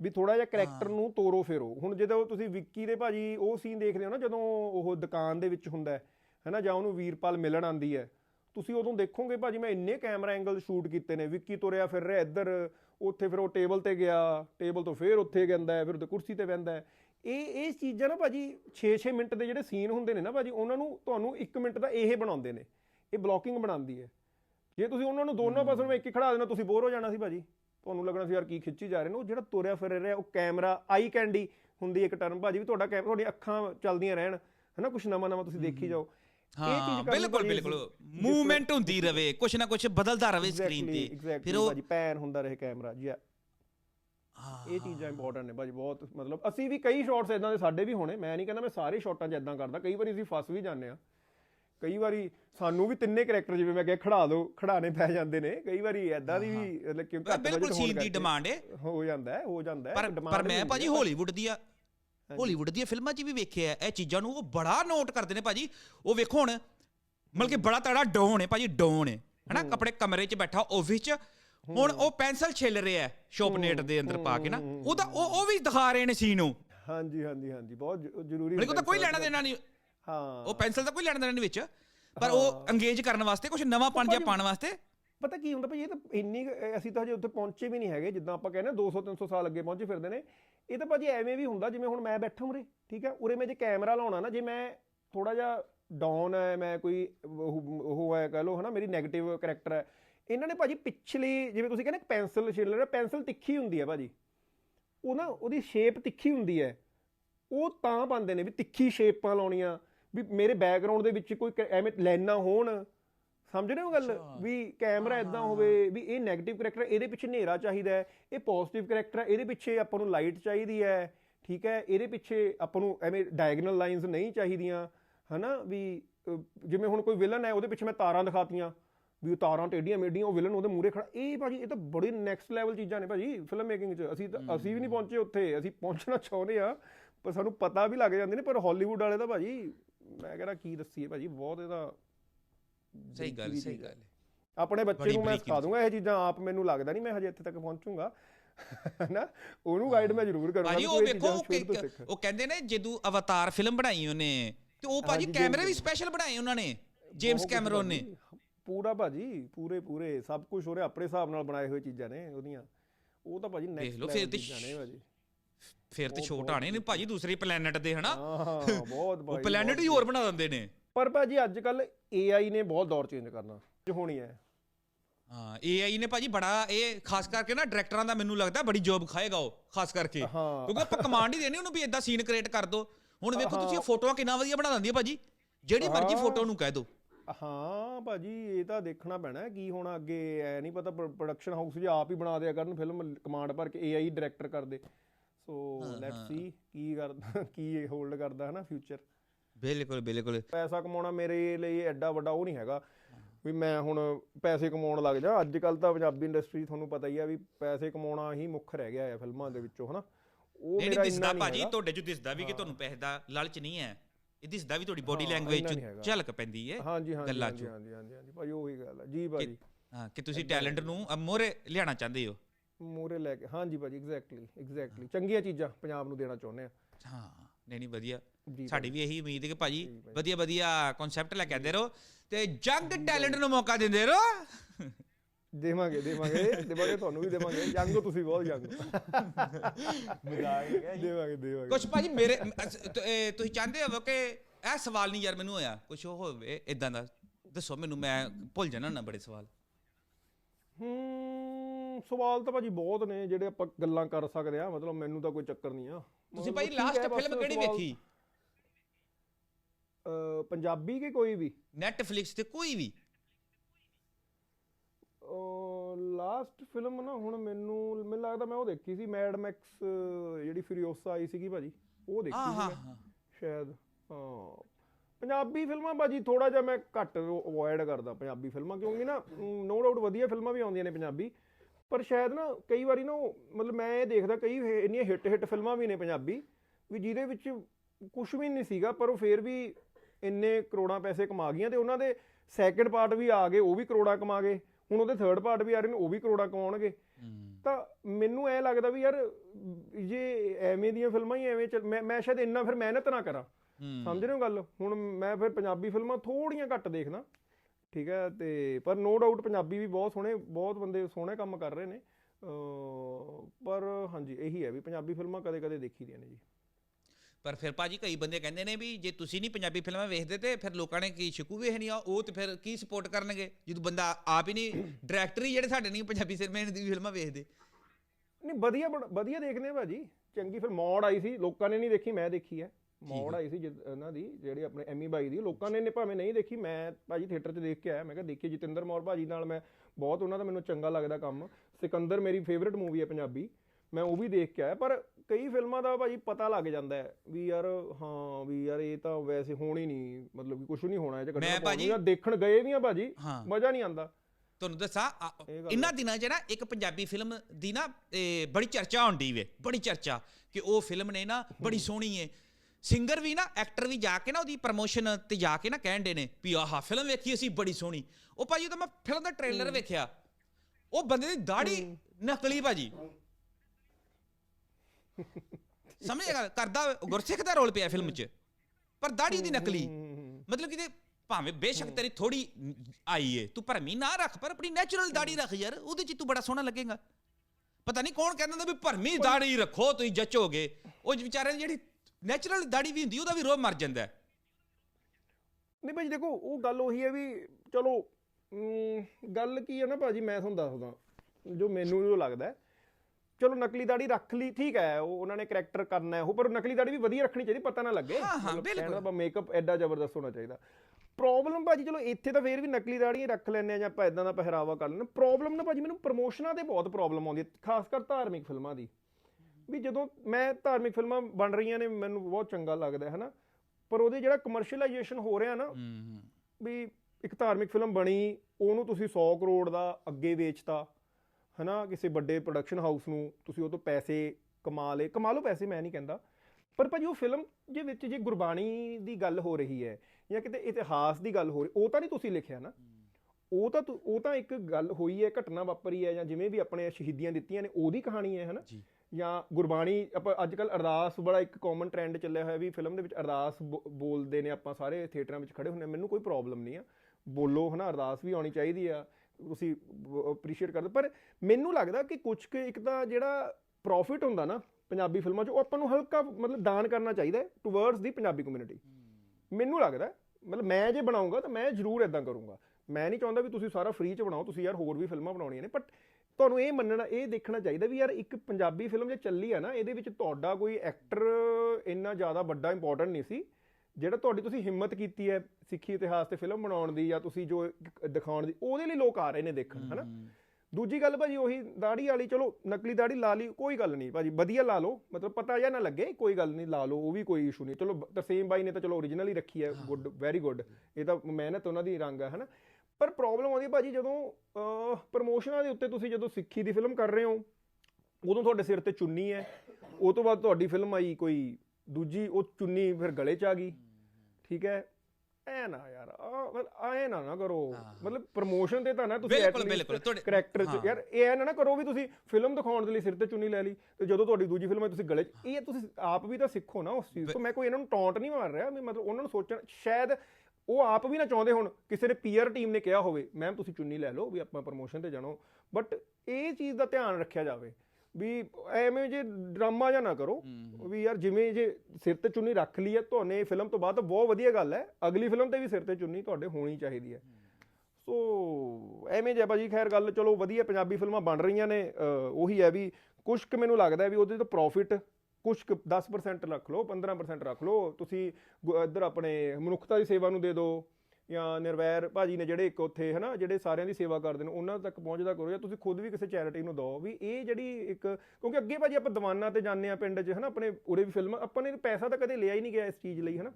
ਵੀ ਥੋੜਾ ਜਿਹਾ ਕੈਰੈਕਟਰ ਨੂੰ ਤੋਰੋ ਫੇਰੋ। ਹੁਣ ਜਦੋਂ ਤੁਸੀਂ ਵਿੱਕੀ ਦੇ ਭਾਜੀ ਉਹ ਸੀਨ ਦੇਖਦੇ ਹੋ ਨਾ ਜਦੋਂ ਉਹ ਦੁਕਾਨ ਦੇ ਵਿੱਚ ਹੁੰਦਾ ਹੈ ਹੈਨਾ ਜਾਂ ਉਹਨੂੰ ਵੀਰਪਾਲ ਮਿਲਣ ਆਂਦੀ ਹੈ ਤੁਸੀਂ ਉਦੋਂ ਦੇਖੋਗੇ ਭਾਜੀ ਮੈਂ ਇੰਨੇ ਕੈਮਰਾ ਐਂਗਲ ਸ਼ੂਟ ਕੀਤੇ ਨੇ। ਵਿੱਕੀ ਤੁਰਿਆ ਫਿਰ ਰਿਹਾ ਇੱਧਰ ਉੱਥੇ ਫਿਰ ਉਹ ਟੇਬਲ ਤੇ ਗਿਆ ਟੇਬਲ ਤੋਂ ਫਿਰ ਉੱਥੇ ਜਾਂਦਾ ਫਿਰ ਉੱਤੇ ਕੁਰਸੀ ਤੇ ਬਹਿੰਦਾ ਹੈ। ਇਹ ਇਹ ਚੀਜ਼ਾਂ ਨਾ ਭਾਜੀ 6-6 ਮਿੰਟ ਦੇ ਜਿਹੜੇ ਸੀਨ ਹੁੰਦੇ ਨੇ ਨਾ ਭਾਜੀ ਉਹਨਾਂ ਨੂੰ ਤੁਹਾਨੂੰ 1 ਮਿੰਟ ਦਾ ਇਹ ਬਣਾਉਂਦੇ ਨੇ। ਇਹ ਬਲੌਕਿੰਗ ਬਣਾਉਂਦੀ ਹੈ। ਜੇ ਤੁਸੀਂ ਉਹਨਾਂ ਨੂੰ ਦੋਨੋਂ ਪਾਸੇ ਨੂੰ ਇੱਕ ਹੀ ਖੜਾ ਦੇਣਾ ਤੁਸੀਂ ਬੋਰ ਹੋ ਜਾਣਾ ਸੀ ਭਾਜੀ। ਤੁਹਾਨੂੰ ਲੱਗਣਾ ਸੀ ਯਾਰ ਕੀ ਖਿੱਚੀ ਜਾ ਰਹੇ ਨੇ। ਉਹ ਜਿਹੜਾ ਤੁਰਿਆ ਫਿਰ ਰਿਹਾ ਉਹ ਕੈਮਰਾ ਆਈ ਕੈਂਡੀ ਹੁੰਦੀ ਇੱਕ ਟਰਮ ਭਾਜੀ ਵੀ ਤੁਹਾਡਾ ਕੈਮਰਾ ਤੁਹਾਡੀਆਂ ਅੱਖਾਂ ਚੱਲਦੀਆਂ ਰਹਿਣ। ਹਨਾ ਕੁਝ ਨਵਾਂ ਨਵਾਂ ਤੁਸੀਂ ਦੇਖੀ ਜਾਓ। ਹਾਂ ਬਿਲਕੁਲ ਬਿਲਕੁਲ। ਮੂਵਮੈਂਟ ਹੁੰਦੀ ਰਵੇ ਕੁਛ ਨਾ ਕੁਛ ਬਦਲਦਾ ਰਵੇ ਸਕਰੀਨ ਤੇ। ਫਿਰ ਉਹ ਭਾਜੀ ਪੈਨ ਹੁੰਦਾ ਰਹੇ ਕੈਮਰਾ ਜੀ ਇਹ ਚੀਜ਼ਾਂ ਇੰਪੋਰਟੈਂਟ ਨੇ ਭਾਜੀ ਬਹੁਤ ਮਤਲਬ ਅਸੀਂ ਵੀ ਕਈ ਸ਼ਾਟਸ ਇਦਾਂ ਦੇ ਸਾਡੇ ਵੀ ਹੋਣੇ ਮੈਂ ਨਹੀਂ ਕਹਿੰਦਾ ਮੈਂ ਸਾਰੇ ਸ਼ਾਟਾਂ 'ਚ ਇਦਾਂ ਕਰਦਾ ਕਈ ਵਾਰੀ ਅਸੀਂ ਫਸ ਵੀ ਜਾਂਦੇ ਆ ਕਈ ਵਾਰੀ ਸਾਨੂੰ ਵੀ ਤਿੰਨੇ ਕੈਰੈਕਟਰ ਜਿਵੇਂ ਮੈਂ ਕਿਹਾ ਖੜਾ ਦਿਓ ਖੜਾਣੇ ਪੈ ਜਾਂਦੇ ਨੇ ਕਈ ਵਾਰੀ ਐਦਾਂ ਦੀ ਵੀ ਮਤਲਬ ਕਿ ਘੱਟ ਬਿਲਕੁਲ ਸੀਨ ਦੀ ਡਿਮਾਂਡ ਹੈ ਹੋ ਜਾਂਦਾ ਹੈ ਹੋ ਜਾਂਦਾ ਹੈ ਪਰ ਮੈਂ ਭਾਜੀ। ਹਾਲੀਵੁੱਡ ਦੀਆਂ ਹਾਲੀਵੁੱਡ ਦੀਆਂ ਫਿਲਮਾਂ 'ਚ ਵੀ ਵੇਖਿਆ ਇਹ ਚੀਜ਼ਾਂ ਨੂੰ ਉਹ ਬੜਾ ਨੋਟ ਕਰਦੇ ਨੇ ਭਾਜੀ। ਉਹ ਵੇਖੋ ਹੁਣ ਮਤਲਬ ਕਿ ਬੜਾ ਤੜਾ ਡੋਨ ਹੈ ਭਾਜੀ ਡੋਨ ਹੈ ਹਨਾ ਕੱਪੜੇ ਕਮਰੇ 'ਚ ਬੈਠਾ ਆਫਿਸ 'ਚ ਹੁਣ ਉਹ ਪੈਨਸਲ ਛਿੱਲ ਰਿਹਾ ਸ਼ੋਪਨੇਟ ਦੇ ਅੰਦਰ ਪਾ ਕੇ ਨਾ। ਉਹਦਾ ਉਹ ਉਹ ਵੀ ਦਿਖਾ ਰਹੇ ਨੇ ਸੀਨ ਨੂੰ। ਹਾਂਜੀ ਹਾਂਜੀ ਹਾਂਜੀ ਬਹੁਤ ਜ- ਜ਼ਰੂਰੀ ਮੇਰੇ ਕੋਲ ਤਾਂ ਕੋਈ ਲੈਣਾ ਦੇਣਾ ਨਹੀਂ। ਹਾਂ। ਉਹ ਪੈਨਸਲ ਦਾ ਕੋਈ ਲੈਣਾ ਦੇਣਾ ਨਹੀਂ ਵਿੱਚ। ਪਰ ਉਹ ਅੰਗੇਜ ਕਰਨ ਵਾਸਤੇ ਕੁਝ ਨਵਾਂ ਪਣ ਜਿਹਾ ਪਾਉਣ ਵਾਸਤੇ। ਪਤਾ ਕੀ ਹੁੰਦਾ ਭਾਈ ਇਹ ਤਾਂ ਇੰਨੀ ਅਸੀਂ ਤਾਂ ਹਜੇ ਉੱਥੇ ਪਹੁੰਚੇ ਵੀ ਨਹੀਂ ਹੈਗੇ। ਜਿੱਦਾਂ ਆਪਾਂ ਕਹਿੰਦੇ 200 300 ਸਾਲ ਅੱਗੇ ਪਹੁੰਚੇ ਫਿਰਦੇ ਨੇ। ਇਹ ਤਾਂ ਭਾਜੀ ਐਵੇਂ ਵੀ ਹੁੰਦਾ ਜਿਵੇਂ ਹੁਣ ਮੈਂ ਬੈਠਾ ਉਰੇ ਠੀਕ ਹੈ? ਉਰੇ ਮੈਂ ਜੇ ਕੈਮਰਾ ਲਾਉਣਾ ਨਾ ਜੇ ਮੈਂ ਥੋੜਾ ਜਿਹਾ ਡਾਊਨ ਹੈ ਮੈਂ ਕੋਈ ਉਹ ਹੈ ਕਹ ਲਓ ਹਨਾ ਮੇਰੀ 네ਗੇਟਿਵ ਕੈਰੈਕਟਰ ਹੈ ਇਹਨਾਂ ਨੇ ਭਾਜੀ ਪਿਛਲੀ ਜਿਵੇਂ ਤੁਸੀਂ ਕਹਿੰਦੇ ਪੈਨਸਲ ਰਿਹਾ ਪੈਨਸਲ ਤਿੱਖੀ ਹੁੰਦੀ ਹੈ ਭਾਜੀ। ਉਹ ਨਾ ਉਹਦੀ ਸ਼ੇਪ ਤਿੱਖੀ ਹੁੰਦੀ ਹੈ। ਉਹ ਤਾਂ ਪਾਉਂਦੇ ਨੇ ਵੀ ਤਿੱਖੀ ਸ਼ੇਪਾਂ ਲਾਉਣੀਆਂ ਵੀ ਮੇਰੇ ਬੈਕਗ੍ਰਾਉਂਡ ਦੇ ਵਿੱਚ ਕੋਈ ਐਵੇਂ ਲਾਈਨਾਂ ਹੋਣ। ਸਮਝ ਰਹੇ ਹੋ ਗੱਲ? ਵੀ ਕੈਮਰਾ ਇਦਾਂ ਹੋਵੇ ਵੀ ਇਹ 네ਗੇਟਿਵ ਕੈਰੈਕਟਰ ਇਹਦੇ ਪਿੱਛੇ ਹਨੇਰਾ ਚਾਹੀਦਾ ਹੈ ਇਹ ਪੋਜ਼ਿਟਿਵ ਕੈਰੈਕਟਰ ਇਹਦੇ ਪਿੱਛੇ ਆਪਾਂ ਨੂੰ ਲਾਈਟ ਚਾਹੀਦੀ ਹੈ ਠੀਕ ਹੈ? ਇਹਦੇ ਪਿੱਛੇ ਆਪਾਂ ਨੂੰ ਐਵੇਂ ਡਾਇਗਨਲ ਲਾਈਨਸ ਨਹੀਂ ਚਾਹੀਦੀਆਂ ਹਨਾ? ਵੀ ਜਿਵੇਂ ਹੁਣ ਕੋਈ ਵਿਲਨ ਹੈ ਉਹਦੇ ਪਿੱਛੇ ਮੈਂ ਤਾਰਾਂ ਦਿਖਾਤੀਆਂ। ਵੀ ਉਹ ਤਾਰਾਂ ਟੇਡੀਆਂ ਮੇਡੀਆਂ ਉਹ ਵਿਲਨ ਉਹਦੇ ਮੂਰੇ ਖੜਾ ਇਹ ਭਾਜੀ ਇਹ ਤਾਂ ਬੜੀ ਨੈਕਸਟ ਲੈਵਲ ਚੀਜ਼ਾਂ ਨੇ ਭਾਜੀ ਫਿਲਮ ਮੇਕਿੰਗ 'ਚ। ਅਸੀਂ ਅਸੀਂ ਵੀ ਨਹੀਂ ਪਹੁੰਚੇ ਉੱਥੇ ਅਸੀਂ ਪਹੁੰਚਣਾ ਚਾਹੁੰਦੇ ਆ ਪਰ ਸਾਨੂੰ ਪਤਾ ਵੀ ਲੱਗ ਜਾਂਦੇ ਨੇ ਪਰ ਹਾਲੀਵੁੱਡ ਵਾਲੇ ਤਾਂ ਭਾਜੀ ਮੈਂ ਕਹਿੰਦਾ ਕੀ ਦੱਸੀਏ ਭਾਜੀ ਬਹੁਤ ਇਹਦਾ ਸਹੀ ਗੱਲ ਸਹੀ। ਗੱਲ ਆਪਣੇ ਬੱਚੇ ਨੂੰ ਮੈਂ ਸਿਖਾ ਦੂੰਗਾ ਇਹ ਚੀਜ਼ਾਂ ਆਪ ਮੈਨੂੰ ਲੱਗਦਾ ਨਹੀਂ ਮੈਂ ਹਜੇ ਇੱਥੇ ਤੱਕ ਪਹੁੰਚੂੰਗਾ। ਨਾ ਉਹਨੂੰ ਗਾਈਡ ਮੈਂ ਜ਼ਰੂਰ ਕਰੂੰਗਾ ਭਾਜੀ ਉਹ ਵੇਖੋ ਉਹ ਕਹਿੰਦੇ ਨੇ ਜਦੋਂ ਅਵਤਾਰ ਫਿਲਮ ਬਣਾਈ ਉਹਨੇ ਤੇ ਉਹ ਭਾਜੀ ਕੈਮਰੇ ਵੀ ਸਪੈਸ਼ਲ ਬਣਾਏ ਉਹਨਾਂ ਨੇ ਜੇਮਸ ਕੈਮਰੋਨ ਨੇ। ਪੂਰਾ ਭਾਜੀ ਪੂਰੇ ਪੂਰੇ ਸਭ ਕੁਝ ਉਹਨੇ ਆਪਣੇ ਹਿਸਾਬ ਨਾਲ ਬਣਾਏ ਹੋਏ ਚੀਜ਼ਾਂ ਨੇ ਉਹਦੀਆਂ। ਉਹ ਤਾਂ ਭਾਜੀ ਨੈਕਸਟ ਲੈਵਲ ਚੀਜ਼ਾਂ ਨੇ ਭਾਜੀ। ਫਿਰ ਤੇ ਛੋਟ ਆਣੇ ਨੇ ਭਾਜੀ ਦੂਸਰੇ ਪਲੈਨਟ ਦੇ ਹਨਾ? ਹਾਂ ਬਹੁਤ ਉਹ ਪਲੈਨਟ ਹੀ ਹੋਰ ਬਣਾ ਦਿੰਦੇ ਨੇ। ਪਰ ਭਾਜੀ ਅੱਜ ਕੱਲ AI ਨੇ ਬਹੁਤ ਦੌਰ ਚੇਂਜ ਕਰਨਾ ਜੋ ਹੋਣੀ ਹੈ। ਹਾਂ AI ਨੇ ਭਾਜੀ ਬੜਾ ਇਹ ਖਾਸ ਕਰਕੇ ਨਾ ਡਾਇਰੈਕਟਰਾਂ ਦਾ ਮੈਨੂੰ ਲੱਗਦਾ ਬੜੀ ਜੌਬ ਖਾਏਗਾ ਉਹ ਖਾਸ ਕਰਕੇ। ਕਿਉਂਕਿ ਆਪਾਂ ਕਮਾਂਡ ਹੀ ਦੇਣੀ ਉਹਨੂੰ ਵੀ ਇਦਾਂ ਸੀਨ ਕ੍ਰੀਏਟ ਕਰ ਦੋ। ਹੁਣ ਵੇਖੋ ਤੁਸੀਂ। ਫੋਟੋਆਂ ਕਿੰਨਾ ਵਧੀਆ ਬਣਾ ਦਿੰਦੀ ਹੈ ਭਾਜੀ। ਜਿਹੜੀ ਮਰਜ਼ੀ। ਫੋਟੋ ਨੂੰ ਕਹਿ ਦੋ। ਹਾਂ ਭਾਜੀ ਇਹ ਤਾਂ ਦੇਖਣਾ ਪੈਣਾ ਕੀ ਹੋਣਾ ਅੱਗੇ। ਐ ਨਹੀਂ ਪਤਾ ਪ੍ਰੋਡਕਸ਼ਨ ਹਾਊਸ ਜੀ ਆਪ ਹੀ ਬਣਾ ਦਿਆ ਕਰਨ ਫਿਲਮ ਕਮਾਂਡ ਭਰ ਕੇ AI ਡਾਇਰੈਕਟਰ ਕਰ ਦੇ। So let's. ਸੀ ਕੀ ਕਰਦਾ ਕੀ ਹੋਲਡ ਕਰਦਾ ਹੈ ਨਾ ਫਿਊਚਰ ਬਿਲਕੁਲ ਬਿਲਕੁਲ। ਪੈਸਾ ਕਮਾਉਣਾ ਮੇਰੇ ਲਈ ਐਡਾ ਵੱਡਾ ਉਹ ਨਹੀਂ ਹੈਗਾ ਵੀ ਮੈਂ ਹੁਣ ਪੈਸੇ ਕਮਾਉਣ ਲੱਗ ਜਾ। ਅੱਜ ਕੱਲ ਤਾਂ ਪੰਜਾਬੀ ਇੰਡਸਟਰੀ ਤੁਹਾਨੂੰ ਪਤਾ ਹੀ ਆ ਵੀ ਪੈਸੇ ਕਮਾਉਣਾ ਹੀ ਮੁੱਖ ਰਹਿ ਗਿਆ ਹੈ ਫਿਲਮਾਂ ਦੇ ਵਿੱਚੋਂ ਹਨਾ। ਉਹ ਮੇਰਾ ਇੰਨਾ ਨਹੀਂ ਭਾਜੀ। ਤੁਹਾਡੇ ਚ ਦਿਸਦਾ ਵੀ ਕਿ ਤੁਹਾਨੂੰ ਪੈਸੇ ਦਾ ਲਾਲਚ ਨਹੀਂ ਹੈ। ਇਹ ਦਿਸਦਾ ਵੀ ਤੁਹਾਡੀ ਬੋਡੀ ਲੈਂਗੁਏਜ ਚ। ਝਲਕ ਪੈਂਦੀ ਹੈ ਹਾਂਜੀ ਹਾਂਜੀ ਹਾਂਜੀ। ਹਾਂਜੀ ਹਾਂਜੀ ਭਾਈ ਉਹੀ ਗੱਲ ਹੈ ਜੀ ਭਾਜੀ ਹਾਂ ਕਿ ਤੁਸੀਂ ਟੈਲੈਂਟ ਨੂੰ ਮੋਰੇ ਲਿਆਣਾ ਚਾਹੁੰਦੇ ਹੋ? ਮੂਰੇ ਲੈ ਕੇ ਹਾਂਜੀ ਭਾਜੀ ਐਗਜ਼ੈਕਟਲੀ ਐਗਜ਼ੈਕਟਲੀ ਚੰਗੀਆਂ ਚੀਜ਼ਾਂ ਪੰਜਾਬ ਨੂੰ ਦੇਣਾ ਚਾਹੁੰਦੇ ਆ। ਹਾਂ ਨਹੀਂ ਨਹੀਂ ਵਧੀਆ। ਸਾਡੀ ਵੀ ਇਹੀ ਉਮੀਦ ਹੈ ਕਿ ਭਾਜੀ ਭਾਜੀ। ਵਧੀਆ ਵਧੀਆ ਕਨਸੈਪਟ ਲੈ ਕੇ ਆਉਂਦੇ ਰਹੋ ਤੇ ਜੰਗ ਟੈਲੈਂਟ ਨੂੰ ਮੌਕਾ ਦਿੰਦੇ ਰਹੋ। ਦੇਵਾਂਗੇ ਦੇਵਾਂਗੇ। ਦੇਵਾਂਗੇ ਤੁਹਾਨੂੰ ਵੀ ਦੇਵਾਂਗੇ। ਜੰਗ ਤੁਸੀਂ ਬਹੁਤ ਜੰਗ ਮਜ਼ਾਕ ਦੇਵਾਂਗੇ ਦੇਵਾਂਗੇ। ਕੁਝ ਭਾਜੀ ਮੇਰੇ ਤੁਸੀਂ ਚਾਹੁੰਦੇ ਹੋ ਕਿ ਇਹ ਸਵਾਲ ਨਹੀਂ ਯਾਰ ਮੈਨੂੰ ਹੋਇਆ। ਉਹ ਹੋਵੇ ਇਦਾਂ ਦਾ। ਦੱਸੋ ਮੈਨੂੰ ਮੈਂ ਭੁੱਲ ਜਾਣਾ ਨਾ ਬੜੇ ਸਵਾਲ। ਹੂੰ ਸਵਾਲ ਤਾਂ ਭਾਜੀ ਬਹੁਤ ਨੇ ਜਿਹੜੇ ਆਪਾਂ ਗੱਲਾਂ ਕਰ ਸਕਦੇ ਆ ਮਤਲਬ ਮੈਨੂੰ ਤਾਂ ਕੋਈ ਚੱਕਰ ਨਹੀਂ ਆ। ਤੁਸੀਂ ਭਾਈ ਲਾਸਟ ਹੈ, ਫਿਲਮ ਕਿਹੜੀ ਵੇਖੀ? ਪੰਜਾਬੀ ਕਿ ਕੋਈ ਵੀ? ਨੈਟਫਲਿਕਸ ਤੇ ਕੋਈ ਵੀ? ਲਾਸਟ ਫਿਲਮ ਨਾ ਹੁਣ ਮੈਨੂੰ ਮੈਨੂੰ ਲੱਗਦਾ ਮੈਂ ਉਹ ਦੇਖੀ ਸੀ ਮੈਡ ਮੈਕਸ ਜਿਹੜੀ ਫਿਊਰੀਓਸਾ ਆਈ ਸੀਗੀ ਭਾਜੀ ਉਹ ਦੇਖੀ ਸੀ ਮੈਂ ਸ਼ਾਇਦ ਹਾਂ। ਪੰਜਾਬੀ ਫਿਲਮਾਂ ਭਾਜੀ ਥੋੜਾ ਜਿਹਾ ਮੈਂ ਘੱਟ ਅਵੋਇਡ ਕਰਦਾ ਪੰਜਾਬੀ ਫਿਲਮਾਂ ਕਿਉਂਕਿ ਨਾ ਨੋ ਡਾਊਟ ਵਧੀਆ ਫਿਲਮਾਂ ਵੀ ਆਉਂਦੀਆਂ ਨੇ ਪੰਜਾਬੀ ਪਰ ਸ਼ਾਇਦ ਨਾ ਕਈ ਵਾਰੀ ਨਾ ਉਹ- ਮਤਲਬ ਮੈਂ ਇਹ ਦੇਖਦਾ ਕਈ ਇੰਨੀਆਂ ਹਿੱਟ ਹਿੱਟ ਫਿਲਮਾਂ ਵੀ ਨੇ ਪੰਜਾਬੀ ਵੀ ਜਿਹਦੇ ਵਿੱਚ ਕੁਝ ਵੀ ਨਹੀਂ ਸੀਗਾ ਪਰ ਉਹ ਫੇਰ ਵੀ ਇੰਨੇ ਕਰੋੜਾਂ ਪੈਸੇ ਕਮਾ ਗਈਆਂ ਤੇ ਉਹਨਾਂ ਦੇ ਸੈਕੰਡ ਪਾਰਟ ਵੀ ਆ ਗਏ ਉਹ ਵੀ ਕਰੋੜਾਂ ਕਮਾ ਗਏ। ਹੁਣ ਉਹਦੇ ਥਰਡ ਪਾਰਟ ਵੀ ਆ ਰਹੇ ਨੇ ਉਹ ਵੀ ਕਰੋੜਾਂ ਕਮਾਉਣਗੇ। ਤਾਂ ਮੈਨੂੰ ਐ ਲੱਗਦਾ ਵੀ ਯਾਰ ਜੇ ਐਵੇਂ ਦੀਆਂ ਫਿਲਮਾਂ ਹੀ ਐਵੇਂ ਮੈਂ ਮੈਂ ਸ਼ਾਇਦ ਇੰਨਾ ਫਿਰ ਮਿਹਨਤ ਨਾ ਕਰਾਂ। ਸਮਝ ਰਹੇ ਹੋ ਗੱਲ? ਹੁਣ ਮੈਂ ਫਿਰ ਪੰਜਾਬੀ ਫਿਲਮਾਂ ਥੋੜੀਆਂ ਘੱਟ ਦੇਖਦਾ। ਠੀਕ ਹੈ ਤੇ ਪਰ ਨੋ ਡਾਊਟ ਪੰਜਾਬੀ ਵੀ ਬਹੁਤ ਸੋਹਣੇ ਬਹੁਤ ਬੰਦੇ ਸੋਹਣੇ ਕੰਮ ਕਰ ਰਹੇ ਨੇ। ਪਰ ਹਾਂਜੀ ਇਹੀ ਹੈ ਵੀ ਪੰਜਾਬੀ ਫਿਲਮਾਂ ਕਦੇ ਕਦੇ ਦੇਖੀ ਦੀਆਂ ਨੇ ਜੀ। ਪਰ ਫਿਰ ਭਾਜੀ ਕਈ ਬੰਦੇ ਕਹਿੰਦੇ ਨੇ ਵੀ ਜੇ ਤੁਸੀਂ ਨਹੀਂ ਪੰਜਾਬੀ ਫਿਲਮਾਂ ਵੇਖਦੇ ਤੇ ਫਿਰ ਲੋਕਾਂ ਨੇ ਕੀ ਸ਼ਿਕੂ ਵੇਖਣੀ ਆ ਉਹ ਤੇ ਫਿਰ ਕੀ ਸਪੋਰਟ ਕਰਨਗੇ? ਜਦੋਂ ਬੰਦਾ ਆਪ ਹੀ ਨਹੀਂ ਡਾਇਰੈਕਟਰ ਹੀ ਜਿਹੜੇ ਸਾਡੇ ਨਹੀਂ ਪੰਜਾਬੀ ਸਿਨੇਮੇ ਦੀ ਫਿਲਮਾਂ ਵੇਖਦੇ। ਨਹੀਂ ਵਧੀਆ ਵਧੀਆ ਦੇਖਦੇ ਆ ਭਾਜੀ। ਚੰਗੀ ਫਿਰ ਮੌੜ ਆਈ ਸੀ ਲੋਕਾਂ ਨੇ ਨਹੀਂ ਦੇਖੀ ਮੈਂ ਦੇਖੀ ਹੈ। ਮੌੜ ਆਈ ਸੀ ਇਹਨਾਂ ਦੀ ਜਿਹੜੀ ਆਪਣੇ ਐਮੀ ਬਾਈ ਦੀ। ਲੋਕਾਂ ਨੇ ਨੇ ਭਾਵੇਂ ਨਹੀਂ ਦੇਖੀ ਮੈਂ ਭਾਜੀ ਥੀਏਟਰ 'ਚ ਦੇਖ ਕੇ ਆਇਆ। ਮੈਂ ਕਿਹਾ ਦੇਖੀ ਜਤਿੰਦਰ ਮੌਰ ਭਾਜੀ ਨਾਲ ਮੈਂ ਬਹੁਤ ਉਹਨਾਂ ਦਾ ਮੈਨੂੰ ਚੰਗਾ ਲੱਗਦਾ ਕੰਮ। ਸਿਕੰਦਰ ਮੇਰੀ ਫੇਵਰਿਟ ਮੂਵੀ ਹੈ ਪੰਜਾਬੀ। ਮੈਂ ਉਹ ਵੀ ਦੇਖ ਕੇ ਆਇਆ ਪਰ ਕਈ ਫਿਲਮਾਂ ਦਾ ਭਾਜੀ ਪਤਾ ਲੱਗ ਜਾਂਦਾ ਹੈ ਵੀ ਯਾਰ ਹਾਂ ਵੀ ਯਾਰ ਇਹ ਤਾਂ ਵੈਸੇ ਹੋਣੀ ਨਹੀਂ ਮਤਲਬ ਕਿ ਕੁਝ ਨਹੀਂ ਹੋਣਾ ਇਹ ਚ ਮੈਂ ਕੱਢਣਾ ਪਾਉਣਾ ਦੇਖਣ ਗਏ ਵੀ ਆ ਭਾਜੀ ਮਜ਼ਾ ਨਹੀਂ ਆਉਂਦਾ। ਤੁਹਾਨੂੰ ਦੱਸਾਂ ਇਹਨਾਂ ਦਿਨਾਂ 'ਚ ਨਾ ਇੱਕ ਪੰਜਾਬੀ ਫਿਲਮ ਦੀ ਨਾ ਬੜੀ ਚਰਚਾ ਹੁੰਦੀ ਵੇ ਬੜੀ ਚਰਚਾ ਕਿ ਉਹ ਫਿਲਮ ਨੇ ਨਾ ਬੜੀ ਸੋਹਣੀ ਏ। ਸਿੰਗਰ ਵੀ ਨਾ ਐਕਟਰ ਵੀ ਜਾ ਕੇ ਨਾ ਉਹਦੀ ਪ੍ਰਮੋਸ਼ਨ ਤੇ ਜਾ ਕੇ ਨਾ ਕਹਿੰਦੇ ਨੇ ਵੀ ਆਹ ਫਿਲਮ ਵੇਖੀ ਅਸੀਂ ਬੜੀ ਸੋਹਣੀ। ਉਹ ਭਾਜੀ ਤਾਂ ਮੈਂ ਫਿਲਮ ਦਾ ਟ੍ਰੇਲਰ ਵੇਖਿਆ। ਉਹ ਬੰਦੇ ਦੀ ਦਾੜੀ ਨਕਲੀ ਭਾਜੀ। ਸਮਝ ਕਰਦਾ ਗੁਰਸਿੱਖ ਦਾ ਰੋਲ ਪਿਆ ਫਿਲਮ 'ਚ। ਪਰ ਦਾੜੀ ਉਹਦੀ ਨਕਲੀ। ਮਤਲਬ ਕਿ ਭਾਵੇਂ ਬੇਸ਼ੱਕ ਤੇਰੀ ਥੋੜੀ ਆਈ ਏ, ਤੂੰ ਭਰਮੀ ਨਾ ਰੱਖ, ਪਰ ਆਪਣੀ ਨੈਚੁਰਲ ਦਾੜੀ ਰੱਖ ਯਾਰ, ਉਹਦੇ 'ਚ ਤੂੰ ਬੜਾ ਸੋਹਣਾ ਲੱਗੇਗਾ। ਪਤਾ ਨਹੀਂ ਕੌਣ ਕਹਿੰਦਾ ਹੁੰਦਾ ਵੀ ਭਰਮੀ ਦਾੜੀ ਰੱਖੋ, ਤੁਸੀਂ ਜੱਚੋਗੇ। ਉਹ ਵਿਚਾਰੇ ਦੀ ਜਿਹੜੀ ਨੈਚੁਰਲ ਦਾੜੀ ਵੀ ਹੁੰਦੀ, ਉਹਦਾ ਵੀ ਰੋਹ ਮਰ ਜਾਂਦਾ। ਨਹੀਂ ਭਾਜੀ, ਦੇਖੋ, ਉਹ ਗੱਲ ਉਹੀ ਹੈ ਵੀ ਚਲੋ ਗੱਲ ਕੀ ਹੈ ਨਾ ਭਾਜੀ, ਮੈਂ ਤੁਹਾਨੂੰ ਦੱਸਦਾ। ਜੋ ਮੈਨੂੰ ਜੋ ਲੱਗਦਾ ਚਲੋ ਨਕਲੀ ਦਾੜੀ ਰੱਖ ਲਈ ਠੀਕ ਹੈ ਉਹ ਉਹਨਾਂ ਨੇ ਕਰੈਕਟਰ ਕਰਨਾ ਹੈ ਉਹ ਪਰ ਨਕਲੀ ਦਾੜੀ ਵੀ ਵਧੀਆ ਰੱਖਣੀ ਚਾਹੀਦੀ ਪਤਾ ਨਾ ਲੱਗੇ। ਹਾਂ, ਹਾਂ, ਬਿਲਕੁਲ। ਮੇਕਅਪ ਐਡਾ ਜ਼ਬਰਦਸਤ ਹੋਣਾ ਚਾਹੀਦਾ। ਪ੍ਰੋਬਲਮ ਭਾਜੀ ਚਲੋ ਇੱਥੇ ਤਾਂ ਫੇਰ ਵੀ ਨਕਲੀ ਦਾੜੀਆਂ ਰੱਖ ਲੈਂਦੇ ਆ ਜਾਂ ਆਪਾਂ ਇਦਾਂ ਦਾ ਪਹਿਰਾਵਾ ਕਰ ਲੈਂਦੇ ਪ੍ਰੋਬਲਮ ਨਾ ਭਾਜੀ ਮੈਨੂੰ ਪ੍ਰਮੋਸ਼ਨਾਂ ਤੇ ਬਹੁਤ ਪ੍ਰੋਬਲਮ ਆਉਂਦੀ ਹੈ ਖਾਸ ਕਰ ਧਾਰਮਿਕ ਫਿਲਮਾਂ ਦੀ। ਵੀ ਜਦੋਂ ਮੈਂ ਧਾਰਮਿਕ ਫਿਲਮਾਂ ਬਣ ਰਹੀਆਂ ਨੇ ਮੈਨੂੰ ਬਹੁਤ ਚੰਗਾ ਲੱਗਦਾ ਹੈ ਹਨਾ? ਪਰ ਉਹਦੇ ਜਿਹੜਾ ਕਮਰਸ਼ੀਅਲਾਈਜੇਸ਼ਨ ਹੋ ਰਿਹਾ ਨਾ ਵੀ ਇੱਕ ਧਾਰਮਿਕ ਫਿਲਮ ਬਣੀ ਉਹਨੂੰ ਤੁਸੀਂ 100 ਕਰੋੜ ਦਾ ਅੱਗੇ ਵੇਚਤਾ ਹਨਾ ਕਿਸੇ ਵੱਡੇ ਪ੍ਰੋਡਕਸ਼ਨ ਹਾਊਸ ਨੂੰ ਤੁਸੀਂ ਉਹ ਤੋਂ ਪੈਸੇ ਕਮਾ ਲਏ। ਕਮਾ ਲਓ ਪੈਸੇ ਮੈਂ ਨਹੀਂ ਕਹਿੰਦਾ। ਪਰ ਭਾਜੀ ਉਹ ਫਿਲਮ ਦੇ ਵਿੱਚ ਜੇ ਗੁਰਬਾਣੀ ਦੀ ਗੱਲ ਹੋ ਰਹੀ ਹੈ ਜਾਂ ਕਿਤੇ ਇਤਿਹਾਸ ਦੀ ਗੱਲ ਹੋ ਰਹੀ ਉਹ ਤਾਂ ਨਹੀਂ ਤੁਸੀਂ ਲਿਖਿਆ ਨਾ। ਉਹ ਤਾਂ ਉਹ ਤਾਂ ਇੱਕ ਗੱਲ ਹੋਈ ਹੈ ਘਟਨਾ ਵਾਪਰੀ ਹੈ ਜਾਂ ਜਿਵੇਂ ਵੀ ਆਪਣੇ ਸ਼ਹੀਦੀਆਂ ਦਿੱਤੀਆਂ ਨੇ ਉਹਦੀ ਕਹਾਣੀ ਹੈ ਹਨਾ। ਜੀ। ਜਾਂ ਗੁਰਬਾਣੀ ਆਪਾਂ ਅੱਜ ਕੱਲ ਅਰਦਾਸ ਬੜਾ ਇੱਕ ਕਾਮਨ ਟ੍ਰੈਂਡ ਚੱਲਿਆ ਹੋਇਆ ਵੀ ਫਿਲਮ ਦੇ ਵਿੱਚ ਅਰਦਾਸ ਬੋਲਦੇ ਨੇ ਆਪਾਂ ਸਾਰੇ ਥੀਏਟਰਾਂ ਵਿੱਚ ਖੜੇ ਹੁੰਦੇ ਹਾਂ, ਮੈਨੂੰ ਕੋਈ ਪ੍ਰੋਬਲਮ ਨਹੀਂ ਆ। ਬੋਲੋ ਹਨਾ ਅਰਦਾਸ ਵੀ ਆਉਣੀ ਚਾਹੀਦੀ ਆ। ਤੁਸੀਂ ਅਪਰੀਸ਼ੀਏਟ ਕਰਦੇ ਪਰ ਮੈਨੂੰ ਲੱਗਦਾ ਕਿ ਕੁਝ ਕੁ ਇੱਕ ਤਾਂ ਜਿਹੜਾ ਪ੍ਰੋਫਿਟ ਹੁੰਦਾ ਨਾ ਪੰਜਾਬੀ ਫਿਲਮਾਂ 'ਚ ਉਹ ਆਪਾਂ ਨੂੰ ਹਲਕਾ ਮਤਲਬ ਦਾਨ ਕਰਨਾ ਚਾਹੀਦਾ ਹੈ ਟੁਵਰਡਸ ਦੀ ਪੰਜਾਬੀ ਕਮਿਊਨਿਟੀ ਮੈਨੂੰ ਲੱਗਦਾ ਮਤਲਬ ਮੈਂ ਜੇ ਬਣਾਉਂਗਾ ਤਾਂ ਮੈਂ ਜ਼ਰੂਰ ਇਦਾਂ ਕਰੂੰਗਾ। ਮੈਂ ਨਹੀਂ ਚਾਹੁੰਦਾ ਵੀ ਤੁਸੀਂ ਸਾਰਾ ਫ੍ਰੀ 'ਚ ਬਣਾਓ ਤੁਸੀਂ ਯਾਰ ਹੋਰ ਵੀ ਫਿਲਮਾਂ ਬਣਾਉਣੀਆਂ ਨੇ ਬਟ ਤੁਹਾਨੂੰ ਇਹ ਮੰਨਣਾ ਇਹ ਦੇਖਣਾ ਚਾਹੀਦਾ ਵੀ ਯਾਰ ਇੱਕ ਪੰਜਾਬੀ ਫਿਲਮ ਜੇ ਚੱਲੀ ਆ ਨਾ ਇਹਦੇ ਵਿੱਚ ਤੁਹਾਡਾ ਕੋਈ ਐਕਟਰ ਇੰਨਾ ਜ਼ਿਆਦਾ ਵੱਡਾ ਇੰਪੋਰਟੈਂਟ ਨਹੀਂ ਸੀ। ਜਿਹੜਾ ਤੁਹਾਡੀ ਤੁਸੀਂ ਹਿੰਮਤ ਕੀਤੀ ਹੈ ਸਿੱਖੀ ਇਤਿਹਾਸ ਤੇ ਫਿਲਮ ਬਣਾਉਣ ਦੀ ਜਾਂ ਤੁਸੀਂ ਜੋ ਦਿਖਾਉਣ ਦੀ ਉਹਦੇ ਲਈ ਲੋਕ ਆ ਰਹੇ ਨੇ ਦੇਖਣ ਹਨਾ? ਦੂਜੀ ਗੱਲ ਭਾਜੀ ਉਹੀ ਦਾੜੀ ਵਾਲੀ ਚਲੋ ਨਕਲੀ ਦਾੜੀ ਲਾ ਲਈ ਕੋਈ ਗੱਲ ਨਹੀਂ ਭਾਜੀ ਵਧੀਆ ਲਾ ਲਓ ਮਤਲਬ ਪਤਾ ਜਾਂ ਨਾ ਲੱਗੇ ਕੋਈ ਗੱਲ ਨਹੀਂ ਲਾ ਲਓ ਉਹ ਵੀ ਕੋਈ ਇਸ਼ੂ ਨਹੀਂ। ਚਲੋ ਤਰਸੇਮ ਬਾਈ ਨੇ ਤਾਂ ਚਲੋ ਓਰੀਜਨਲ ਹੀ ਰੱਖੀ ਹੈ ਗੁੱਡ ਵੈਰੀ ਗੁੱਡ ਇਹ ਤਾਂ ਮਿਹਨਤ ਉਹਨਾਂ ਦੀ ਰੰਗ ਹੈ ਹਨਾ? ਪਰ ਪ੍ਰੋਬਲਮ ਆਉਂਦੀ ਹੈ ਭਾਜੀ ਜਦੋਂ ਪ੍ਰਮੋਸ਼ਨਾਂ ਦੇ ਉੱਤੇ ਤੁਸੀਂ ਜਦੋਂ ਸਿੱਖੀ ਦੀ ਫਿਲਮ ਕਰ ਰਹੇ ਹੋ ਉਦੋਂ ਤੁਹਾਡੇ ਸਿਰ ਤੇ ਚੁੰਨੀ ਹੈ ਉਹ ਤੋਂ ਬਾਅਦ ਤੁਹਾਡੀ ਫਿਲਮ ਆਈ ਕੋਈ ਦੂਜੀ ਉਹ ਚੁੰਨੀ ਫਿਰ ਗਲੇ 'ਚ ਆ ਗਈ। ਠੀਕ ਹੈ? ਐ ਨਾ ਯਾਰ ਐ ਨਾ ਨਾ ਕਰੋ। ਮਤਲਬ ਪ੍ਰਮੋਸ਼ਨ ਤੇ ਤਾਂ ਨਾ ਤੁਸੀਂ ਬਿਲਕੁਲ, ਬਿਲਕੁਲ, ਤੁਹਾਡੇ- ਕਰੈਕਟਰ। ਚ ਯਾਰ ਇਹ ਨਾ ਨਾ ਕਰੋ ਵੀ ਤੁਸੀਂ ਫਿਲਮ ਦਿਖਾਉਣ ਦੇ ਲਈ ਸਿਰ ਤੇ ਚੁੰਨੀ ਲੈ ਲਈ ਤੇ ਜਦੋਂ ਤੁਹਾਡੀ ਦੂਜੀ ਫਿਲਮ ਹੈ ਤੁਸੀਂ ਗਲੇ 'ਚ ਇਹ ਤੁਸੀਂ ਆਪ ਵੀ ਤਾਂ ਸਿੱਖੋ ਨਾ ਉਸ ਚੀਜ਼ ਤੋਂ। ਮੈਂ ਕੋਈ ਇਹਨਾਂ ਨੂੰ ਟੌਂਟ ਨਹੀਂ ਮਾਰ ਰਿਹਾ ਵੀ ਮਤਲਬ ਉਹਨਾਂ ਨੂੰ ਸੋਚਣ ਸ਼ਾਇਦ ਉਹ ਆਪ ਵੀ ਨਾ ਚਾਹੁੰਦੇ ਹੁਣ ਕਿਸੇ ਨੇ ਪੀਆਰ ਟੀਮ ਨੇ ਕਿਹਾ ਹੋਵੇ ਮੈਮ ਤੁਸੀਂ ਚੁੰਨੀ ਲੈ ਲਓ ਵੀ ਆਪਾਂ ਪ੍ਰਮੋਸ਼ਨ ਤੇ ਜਾਣੋ। ਬਟ ਇਹ ਚੀਜ਼ ਦਾ ਧਿਆਨ ਰੱਖਿਆ ਜਾਵੇ। ਵੀ ਐਵੇਂ ਜੇ ਡਰਾਮਾ ਜਾਂ ਨਾ ਕਰੋ ਵੀ ਯਾਰ ਜਿਵੇਂ ਜੇ ਸਿਰ ਤੇ ਚੁੰਨੀ ਰੱਖ ਲਈ ਹੈ ਤੁਹਾਨੇ ਫਿਲਮ ਤੋਂ ਬਾਅਦ ਬਹੁਤ ਵਧੀਆ ਗੱਲ ਹੈ। ਅਗਲੀ ਫਿਲਮ ਤੇ ਵੀ ਸਿਰ ਤੇ ਚੁੰਨੀ ਤੁਹਾਡੇ ਹੋਣੀ ਚਾਹੀਦੀ ਹੈ। ਸੋ ਐਵੇਂ ਜੇ ਭਾਜੀ ਖੈਰ ਗੱਲ ਚਲੋ ਵਧੀਆ ਪੰਜਾਬੀ ਫਿਲਮਾਂ ਬਣ ਰਹੀਆਂ ਨੇ ਉਹੀ ਹੈ ਵੀ ਕੁਝ ਕੁ ਮੈਨੂੰ ਲੱਗਦਾ ਵੀ ਉਹਦੇ ਤੋਂ ਪ੍ਰੋਫਿਟ ਕੁਝ ਕੁ 10% ਰੱਖ ਲਓ 15% ਰੱਖ ਲਓ। ਤੁਸੀਂ ਇੱਧਰ ਆਪਣੇ ਮਨੁੱਖਤਾ ਦੀ ਸੇਵਾ ਨੂੰ ਦੇ ਦਿਓ। ਜਾਂ ਨਿਰਵੈਰ ਭਾਜੀ ਨੇ ਜਿਹੜੇ ਇੱਕ ਉੱਥੇ ਹਨਾ ਜਿਹੜੇ ਸਾਰਿਆਂ ਦੀ ਸੇਵਾ ਕਰਦੇ ਨੇ ਉਹਨਾਂ ਤੱਕ ਪਹੁੰਚਦਾ ਕਰੋ ਜਾਂ ਤੁਸੀਂ ਖੁਦ ਵੀ ਕਿਸੇ ਚੈਰਿਟੀ ਨੂੰ ਦਿਓ ਵੀ ਇਹ ਜਿਹੜੀ ਇੱਕ ਕਿਉਂਕਿ ਅੱਗੇ ਭਾਜੀ ਆਪਾਂ ਦੀਵਾਨਾਂ ਤੇ ਜਾਂਦੇ ਆ ਪਿੰਡ 'ਚ ਹਨਾ ਆਪਣੇ ਉਰੇ ਵੀ ਫਿਲਮ ਆਪਾਂ ਨੇ ਪੈਸਾ ਤਾਂ ਕਦੇ ਲਿਆ ਹੀ ਨਹੀਂ ਗਿਆ ਇਸ ਚੀਜ਼ ਲਈ ਹਨਾ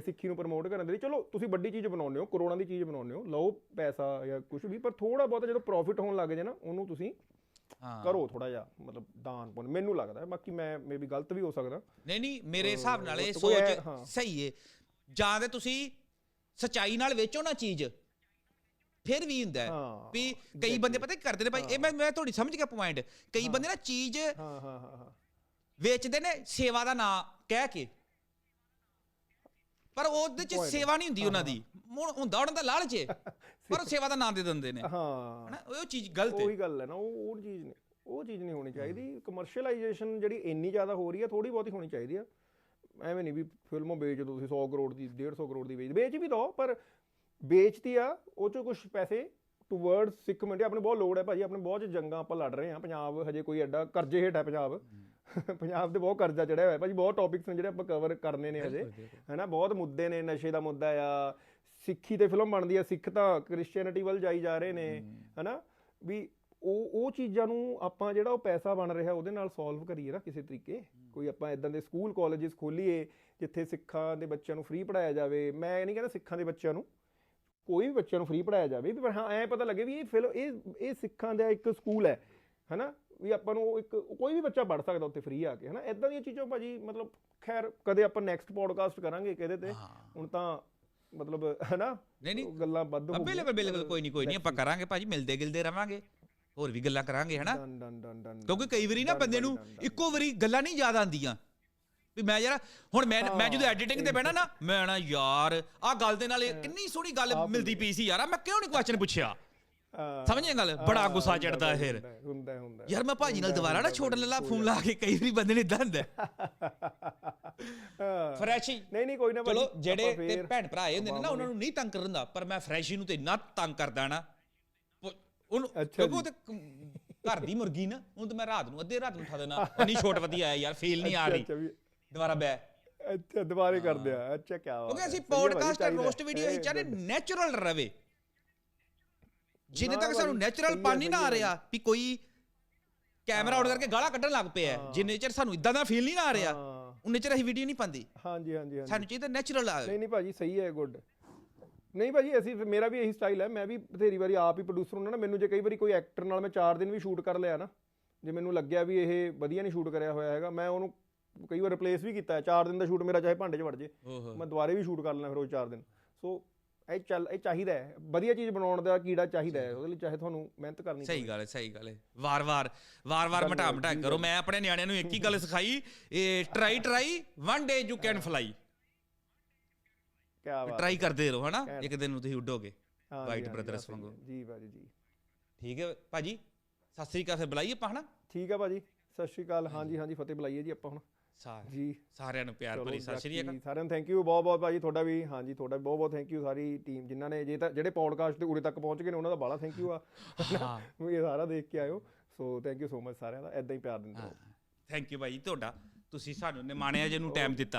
ਸਿੱਖੀ ਨੂੰ ਪ੍ਰਮੋਟ ਕਰਨ ਦੇ ਲਈ। ਚਲੋ ਤੁਸੀਂ ਵੱਡੀ ਚੀਜ਼ ਬਣਾਉਂਦੇ ਹੋ ਕਰੋੜਾਂ ਦੀ ਚੀਜ਼ ਬਣਾਉਂਦੇ ਹੋ ਲਓ ਪੈਸਾ ਜਾਂ ਕੁਝ ਵੀ ਪਰ ਥੋੜਾ ਬਹੁਤ ਜਦੋਂ ਪ੍ਰੋਫਿਟ ਹੋਣ ਲੱਗ ਜੇ ਨਾ ਉਹਨੂੰ ਤੁਸੀਂ ਹਾਂ। ਕਰੋ ਥੋੜਾ ਜਿਹਾ ਮਤਲਬ ਦਾਨ ਪੁੰਨ ਮੈਨੂੰ ਲੱਗਦਾ ਬਾਕੀ ਮੈਂ ਮੇਬੀ ਗਲਤ ਵੀ ਹੋ ਸਕਦਾ। ਨਹੀਂ ਨਹੀਂ ਮੇਰੇ ਹਿਸਾਬ ਨਾਲ ਇਹ ਸੋਚ। ਸਹੀ ਏ। ਜਾਂ ਤੇ ਤੁਸੀਂ ਸਚਾਈ ਨਾਲ ਵੇਚੋ ਨਾ ਚੀਜ਼। ਫਿਰ ਵੀ ਹੁੰਦਾ ਹੈ ਹਾਂ, ਵੀ ਕਈ ਬੰਦੇ ਪਤਾ ਕੀ ਕਰਦੇ ਨੇ ਭਾਈ ਇਹ ਮੈਂ ਮੈਂ ਤੁਹਾਡੀ ਸਮਝ ਗਿਆ ਪੁਆਇੰਟ ਕਈ ਬੰਦੇ ਨਾ ਚੀਜ਼ ਹਾਂ ਹਾਂ ਹਾਂ ਹਾਂ। ਵੇਚਦੇ ਨੇ ਸੇਵਾ ਦਾ ਨਾਂ ਕਹਿ ਕੇ। ਪਰ ਉਹਦੇ ਚ ਸੇਵਾ ਨਹੀਂ ਹੁੰਦੀ ਉਹਨਾਂ ਦੀ। ਹੁਣ ਹੁੰਦਾ ਉਹਨਾਂ ਦਾ ਲਾਲਚ ਏ। ਪਰ ਉਹ ਸੇਵਾ ਦਾ ਨਾਂ ਦੇ ਦਿੰਦੇ ਨੇ। ਹਾਂ। ਹਨਾ ਉਹ ਚੀਜ਼ ਗਲਤ ਉਹੀ ਹੈ ਗੱਲ ਹੈ ਨਾ ਉਹ ਉਹ ਚੀਜ਼ ਨਹੀਂ ਉਹ ਚੀਜ਼ ਨਹੀਂ ਹੋਣੀ ਚਾਹੀਦੀ। ਕਮਰਸ਼ੀਅਲਾਈਜੇਸ਼ਨ ਜਿਹੜੀ ਇੰਨੀ ਜ਼ਿਆਦਾ ਹੋ ਰਹੀ ਹੈ ਥੋੜੀ ਬਹੁਤੀ ਹੋਣੀ ਚਾਹੀਦੀ ਆ। ਐਵੇਂ ਨਹੀਂ ਵੀ ਫਿਲਮਾਂ ਵੇਚ ਦਿਓ ਤੁਸੀਂ 100 ਕਰੋੜ ਦੀ 150 ਕਰੋੜ ਦੀ ਵੇਚ ਵੇਚ ਵੀ ਦੋ ਪਰ ਵੇਚਤੀ ਆ ਉਹ ਚੋਂ ਕੁਝ ਪੈਸੇ ਟੁਵਰਡਸ ਸਿੱਖ ਮੰਡੀ ਆਪਣੇ ਬਹੁਤ ਲੋੜ ਹੈ ਭਾਜੀ ਆਪਣੇ ਬਹੁਤ ਜੰਗਾਂ ਆਪਾਂ ਲੜ ਰਹੇ ਹਾਂ ਪੰਜਾਬ ਹਜੇ ਕੋਈ ਐਡਾ ਕਰਜ਼ੇ ਹੇਠ ਹੈ ਪੰਜਾਬ। ਪੰਜਾਬ ਤੇ ਬਹੁਤ ਕਰਜ਼ਾ ਚੜਿਆ ਹੋਇਆ ਭਾਜੀ ਬਹੁਤ ਟੌਪਿਕਸ ਨੇ ਜਿਹੜੇ ਆਪਾਂ ਕਵਰ ਕਰਨੇ ਨੇ ਹਜੇ ਹੈਨਾ ਬਹੁਤ ਮੁੱਦੇ ਨੇ ਨਸ਼ੇ ਦਾ ਮੁੱਦਾ ਆ ਸਿੱਖੀ ਤੇ ਫਿਲਮ ਬਣਦੀ ਆ ਸਿੱਖ ਤਾਂ ਕ੍ਰਿਸਚੀਅਨਿਟੀ ਵੱਲ ਜਾਈ ਜਾ ਰਹੇ ਨੇ ਹੈਨਾ ਵੀ ਉਹ ਉਹ ਚੀਜ਼ਾਂ ਨੂੰ ਆਪਾਂ ਜਿਹੜਾ ਉਹ ਪੈਸਾ ਬਣ ਰਿਹਾ ਉਹਦੇ ਨਾਲ ਸੋਲਵ ਕਰੀਏ ਨਾ ਕਿਸੇ ਤਰੀਕੇ। ਕੋਈ ਆਪਾਂ ਇਦਾਂ ਦੇ ਸਕੂਲ ਕਾਲਜਸ ਖੋਲੀਏ ਜਿੱਥੇ ਸਿੱਖਾਂ ਦੇ ਬੱਚਿਆਂ ਨੂੰ ਫ੍ਰੀ ਪੜਾਇਆ ਜਾਵੇ। ਮੈਂ ਇਹ ਨਹੀਂ ਕਹਿੰਦਾ ਸਿੱਖਾਂ ਦੇ ਬੱਚਿਆਂ ਨੂੰ ਕੋਈ ਵੀ ਬੱਚਿਆਂ ਨੂੰ ਫ੍ਰੀ ਪੜਾਇਆ ਜਾਵੇ ਵੀ ਪਰ ਹਾਂ ਐ ਪਤਾ ਲੱਗੇ ਵੀ ਇਹ ਫਿਲ ਇਹ ਇਹ ਸਿੱਖਾਂ ਦਾ ਇੱਕ ਸਕੂਲ ਹੈ ਹਨਾ? ਵੀ ਆਪਾਂ ਨੂੰ ਇੱਕ ਕੋਈ ਵੀ ਬੱਚਾ ਪੜ ਸਕਦਾ ਉੱਥੇ ਫ੍ਰੀ ਆ ਕੇ ਹਨਾ? ਇਦਾਂ ਦੀਆਂ ਚੀਜ਼ਾਂ ਭਾਜੀ ਮਤਲਬ ਖੈਰ ਕਦੇ ਆਪਾਂ ਨੈਕਸਟ ਪੋਡਕਾਸਟ ਕਰਾਂਗੇ ਕਿਹਦੇ ਤੇ ਹੁਣ ਤਾਂ ਮਤਲਬ ਹਨਾ? ਨਹੀਂ ਨਹੀਂ। ਗੱਲਾਂ ਵੱਧ ਹੋ ਗਈਆਂ। ਬਿਲਕੁਲ ਬਿਲਕੁਲ ਕੋਈ ਨਹੀਂ ਕੋਈ ਨਹੀਂ ਆਪਾਂ ਕਰਾਂਗੇ ਭਾਜੀ ਮਿਲਦੇ ਗਿਲਦੇ ਰਵਾਂਗੇ। ਹੋਰ ਵੀ ਗੱਲਾਂ ਕਰਾਂਗੇ ਹਨਾ? ਕਿਉਂਕਿ ਕਈ ਵਾਰੀ ਨਾ ਬੰਦੇ ਨੂੰ। ਇੱਕੋ ਵਾਰੀ ਗੱਲਾਂ ਨਹੀਂ ਯਾਦ ਆਉਂਦੀਆਂ। ਵੀ ਮੈਂ ਯਾਰ ਹੁਣ ਮੈਂ ਮੈਂ ਜਦੋਂ ਐਡੀਟਿੰਗ ਤੇ ਬਹਿਣਾ ਨਾ ਮੈਂ ਨਾ ਯਾਰ ਆਹ ਗੱਲ ਦੇ ਨਾਲ ਕਿੰਨੀ ਸੋਹਣੀ ਗੱਲ ਮਿਲਦੀ ਪਈ ਸੀ ਯਾਰ ਮੈਂ ਕਿਉਂ ਨਹੀਂ ਕੁਐਸਚਨ ਪੁੱਛਿਆ? ਹਾਂ, ਸਮਝਿਆ ਗੱਲ? ਬੜਾ ਗੁੱਸਾ ਚੜਦਾ ਫਿਰ ਹੁੰਦਾ ਹੁੰਦਾ। ਯਾਰ ਮੈਂ ਭਾਜੀ ਨਾਲ ਦੁਬਾਰਾ ਨਾ ਛੋੜ ਲੱਲਾ ਫੋਨ ਲਾ ਕੇ ਕਈ ਵਾਰੀ ਬੰਦੇ ਨੇ ਇਦਾਂ ਹੁੰਦਾ। ਫਰੈਸ਼ ਨਹੀਂ ਨਹੀਂ ਕੋਈ ਨਾ ਚਲੋ ਜਿਹੜੇ ਤੇ ਭੈਣ ਭਰਾ ਇਹ ਹੁੰਦੇ ਨੇ ਨਾ ਉਹਨਾਂ ਨੂੰ ਨਹੀਂ ਤੰਗ ਕਰਨ ਦਾ ਪਰ ਮੈਂ ਫਰੈਸ਼ੀ ਨੂੰ ਤੇ ਇੰਨਾ ਤੰਗ ਕਰਦਾ ਨਾ। ਉਹਨੂੰ ਕਿਉਂਕਿ ਉਹ ਤੇ ਘਰ ਦੀ ਮੁਰਗੀ ਨਾ ਉਹਨੂੰ ਤੇ ਮੈਂ ਰਾਤ ਨੂੰ ਅੱਧੇ ਰਾਤ ਨੂੰ ਉਠਾ ਦੇਣਾ। ਨਹੀਂ ਛੋਟ ਵਧੀਆ ਹੈ ਯਾਰ ਫੀਲ ਨਹੀਂ ਆ ਰਹੀ। ਦੁਬਾਰਾ ਬੈ ਅੱਛਾ ਦੁਬਾਰੇ ਕਰਦੇ ਆ। ਅੱਛਾ ਕੀ ਬਾਤ ਕਿਉਂਕਿ ਅਸੀਂ ਪੋਡਕਾਸਟ ਤੇ ਰੋਸਟ ਵੀਡੀਓ ਹੀ ਚਾਹੇ ਨੈਚੁਰਲ ਰਵੇ। ਜਿੰਨੇ ਤੱਕ ਸਾਨੂੰ ਨੈਚੁਰਲ ਪਾਣੀ ਨਾ ਆ। ਰਿਹਾ ਵੀ ਕੋਈ ਕੈਮਰਾ ਆਨ ਕਰਕੇ ਗਾਲਾਂ ਕੱਢਣ ਲੱਗ ਪਿਆ ਜਿੰਨੇ ਚਿਰ ਸਾਨੂੰ ਇਦਾਂ ਦਾ ਫੀਲ ਨਹੀਂ ਆ ਰਿਹਾ ਉਨੇ ਚਿਰ ਅਸੀਂ ਵੀਡੀਓ ਨਹੀਂ ਪਾਉਂਦੇ। ਹਾਂਜੀ ਹਾਂਜੀ ਹਾਂਜੀ। ਸਾਨੂੰ ਚਾਹੀਦਾ ਨੈਚੁਰਲ ਆ। ਨਹੀਂ ਨਹੀਂ ਭਾਜੀ ਸਹੀ ਹੈ ਗੁੱਡ ਨਹੀਂ ਭਾਜੀ ਅਸੀਂ ਮੇਰਾ ਵੀ ਇਹੀ ਸਟਾਈਲ ਹੈ ਮੈਂ ਵੀ ਬਥੇਰੀ ਵਾਰੀ ਆਪ ਹੀ ਪ੍ਰੋਡਿਊਸਰ ਹੁੰਦਾ ਨਾ ਮੈਨੂੰ ਜੇ ਕਈ ਵਾਰੀ ਕੋਈ ਐਕਟਰ ਨਾਲ ਮੈਂ 4 ਦਿਨ ਵੀ ਸ਼ੂਟ ਕਰ ਲਿਆ ਨਾ ਜੇ ਮੈਨੂੰ ਲੱਗਿਆ ਵੀ ਇਹ ਵਧੀਆ ਨਹੀਂ ਸ਼ੂਟ ਕਰਿਆ ਹੋਇਆ ਹੈਗਾ ਮੈਂ ਉਹਨੂੰ ਕਈ ਵਾਰ ਰਿਪਲੇਸ ਵੀ ਕੀਤਾ ਹੈ 4 ਦਿਨ ਦਾ ਸ਼ੂਟ ਮੇਰਾ ਚਾਹੇ ਭਾਂਡੇ 'ਚ ਵੜ ਜੇ ਮੈਂ ਦੁਬਾਰੇ ਵੀ ਸ਼ੂਟ ਕਰ ਲੈਣਾ ਫਿਰ ਉਹ 4 ਦਿਨ। ਸੋ ਇਹ ਚੱਲ ਇਹ ਚਾਹੀਦਾ ਹੈ ਵਧੀਆ ਚੀਜ਼ ਬਣਾਉਣ ਦਾ ਕੀੜਾ ਚਾਹੀਦਾ ਹੈ ਉਹਦੇ ਲਈ ਚਾਹੇ ਤੁਹਾਨੂੰ ਮਿਹਨਤ ਕਰਨੀ ਸਹੀ ਗੱਲ ਹੈ ਸਹੀ ਗੱਲ ਹੈ। ਵਾਰ-ਵਾਰ ਵਾਰ-ਵਾਰ ਮਟਾ ਮਟਾ ਕਰੋ ਮੈਂ ਆਪਣੇ ਨਿਆਣਿਆਂ ਨੂੰ ਇੱਕ ਹੀ ਗੱਲ ਸਿਖਾਈ ਇਹ try try one day you can fly Ki Baat try ਕਰਦੇ ਰਹੋ ਹਨਾ? ਇੱਕ ਦਿਨ ਨੂੰ ਤੁਸੀਂ ਉੱਡੋਗੇ ਵਾਈਟ ਬ੍ਰਦਰਸ। ਵਾਂਗੂ। ਜੀ। ਭਾਜੀ ਜੀ। ਠੀਕ ਹੈ ਭਾਜੀ ਸਤਿ ਸ੍ਰੀ ਅਕਾਲ ਫਿਰ ਬੁਲਾਈਏ ਆਪਾਂ ਹਨਾ? ਠੀਕ ਹੈ ਭਾਜੀ ਸਤਿ ਸ਼੍ਰੀ ਅਕਾਲ। ਹਾਂਜੀ। ਹਾਂਜੀ ਫਤਿਹ ਬੁਲਾਈਏ ਜੀ ਆਪਾਂ ਹੁਣ। ਸਾਰੇ ਜੀ। ਸਾਰਿਆਂ ਨੂੰ ਪਿਆਰ ਭਰੀ ਸਤਿ ਸ੍ਰੀ ਅਕਾਲ। ਸਾਰਿਆਂ ਨੂੰ ਥੈਂਕ ਯੂ ਬਹੁਤ ਬਹੁਤ ਭਾਜੀ ਤੁਹਾਡਾ ਵੀ ਹਾਂਜੀ ਤੁਹਾਡਾ ਬਹੁਤ ਬਹੁਤ ਥੈਂਕ ਯੂ ਸਾਰੀ ਟੀਮ ਜਿਨ੍ਹਾਂ ਨੇ ਜੇ ਤਾਂ ਜਿਹੜੇ ਪੌਡਕਾਸਟ ਤੇ ਉਰੇ ਤੱਕ ਪਹੁੰਚ ਗਏ ਨੇ ਉਹਨਾਂ ਦਾ ਬਾਲਾ ਥੈਂਕ ਯੂ ਆ। ਹਾਂ। ਇਹ ਸਾਰਾ ਦੇਖ ਕੇ ਆਇਓ। So thank you so much ਸਾਰਿਆਂ ਦਾ। ਐਦਾਂ ਹੀ ਪਿਆਰ ਦਿੰਦੇ ਰਹੋ। ਥੈਂਕ ਯੂ ਭਾਈ ਤੁਹਾਡਾ। ਤੁਸੀਂ ਸਾਨੂੰ ਨਿਮਾਣਿਆ ਜੇ ਨੂੰ ਟਾਈਮ ਦਿੱਤਾ।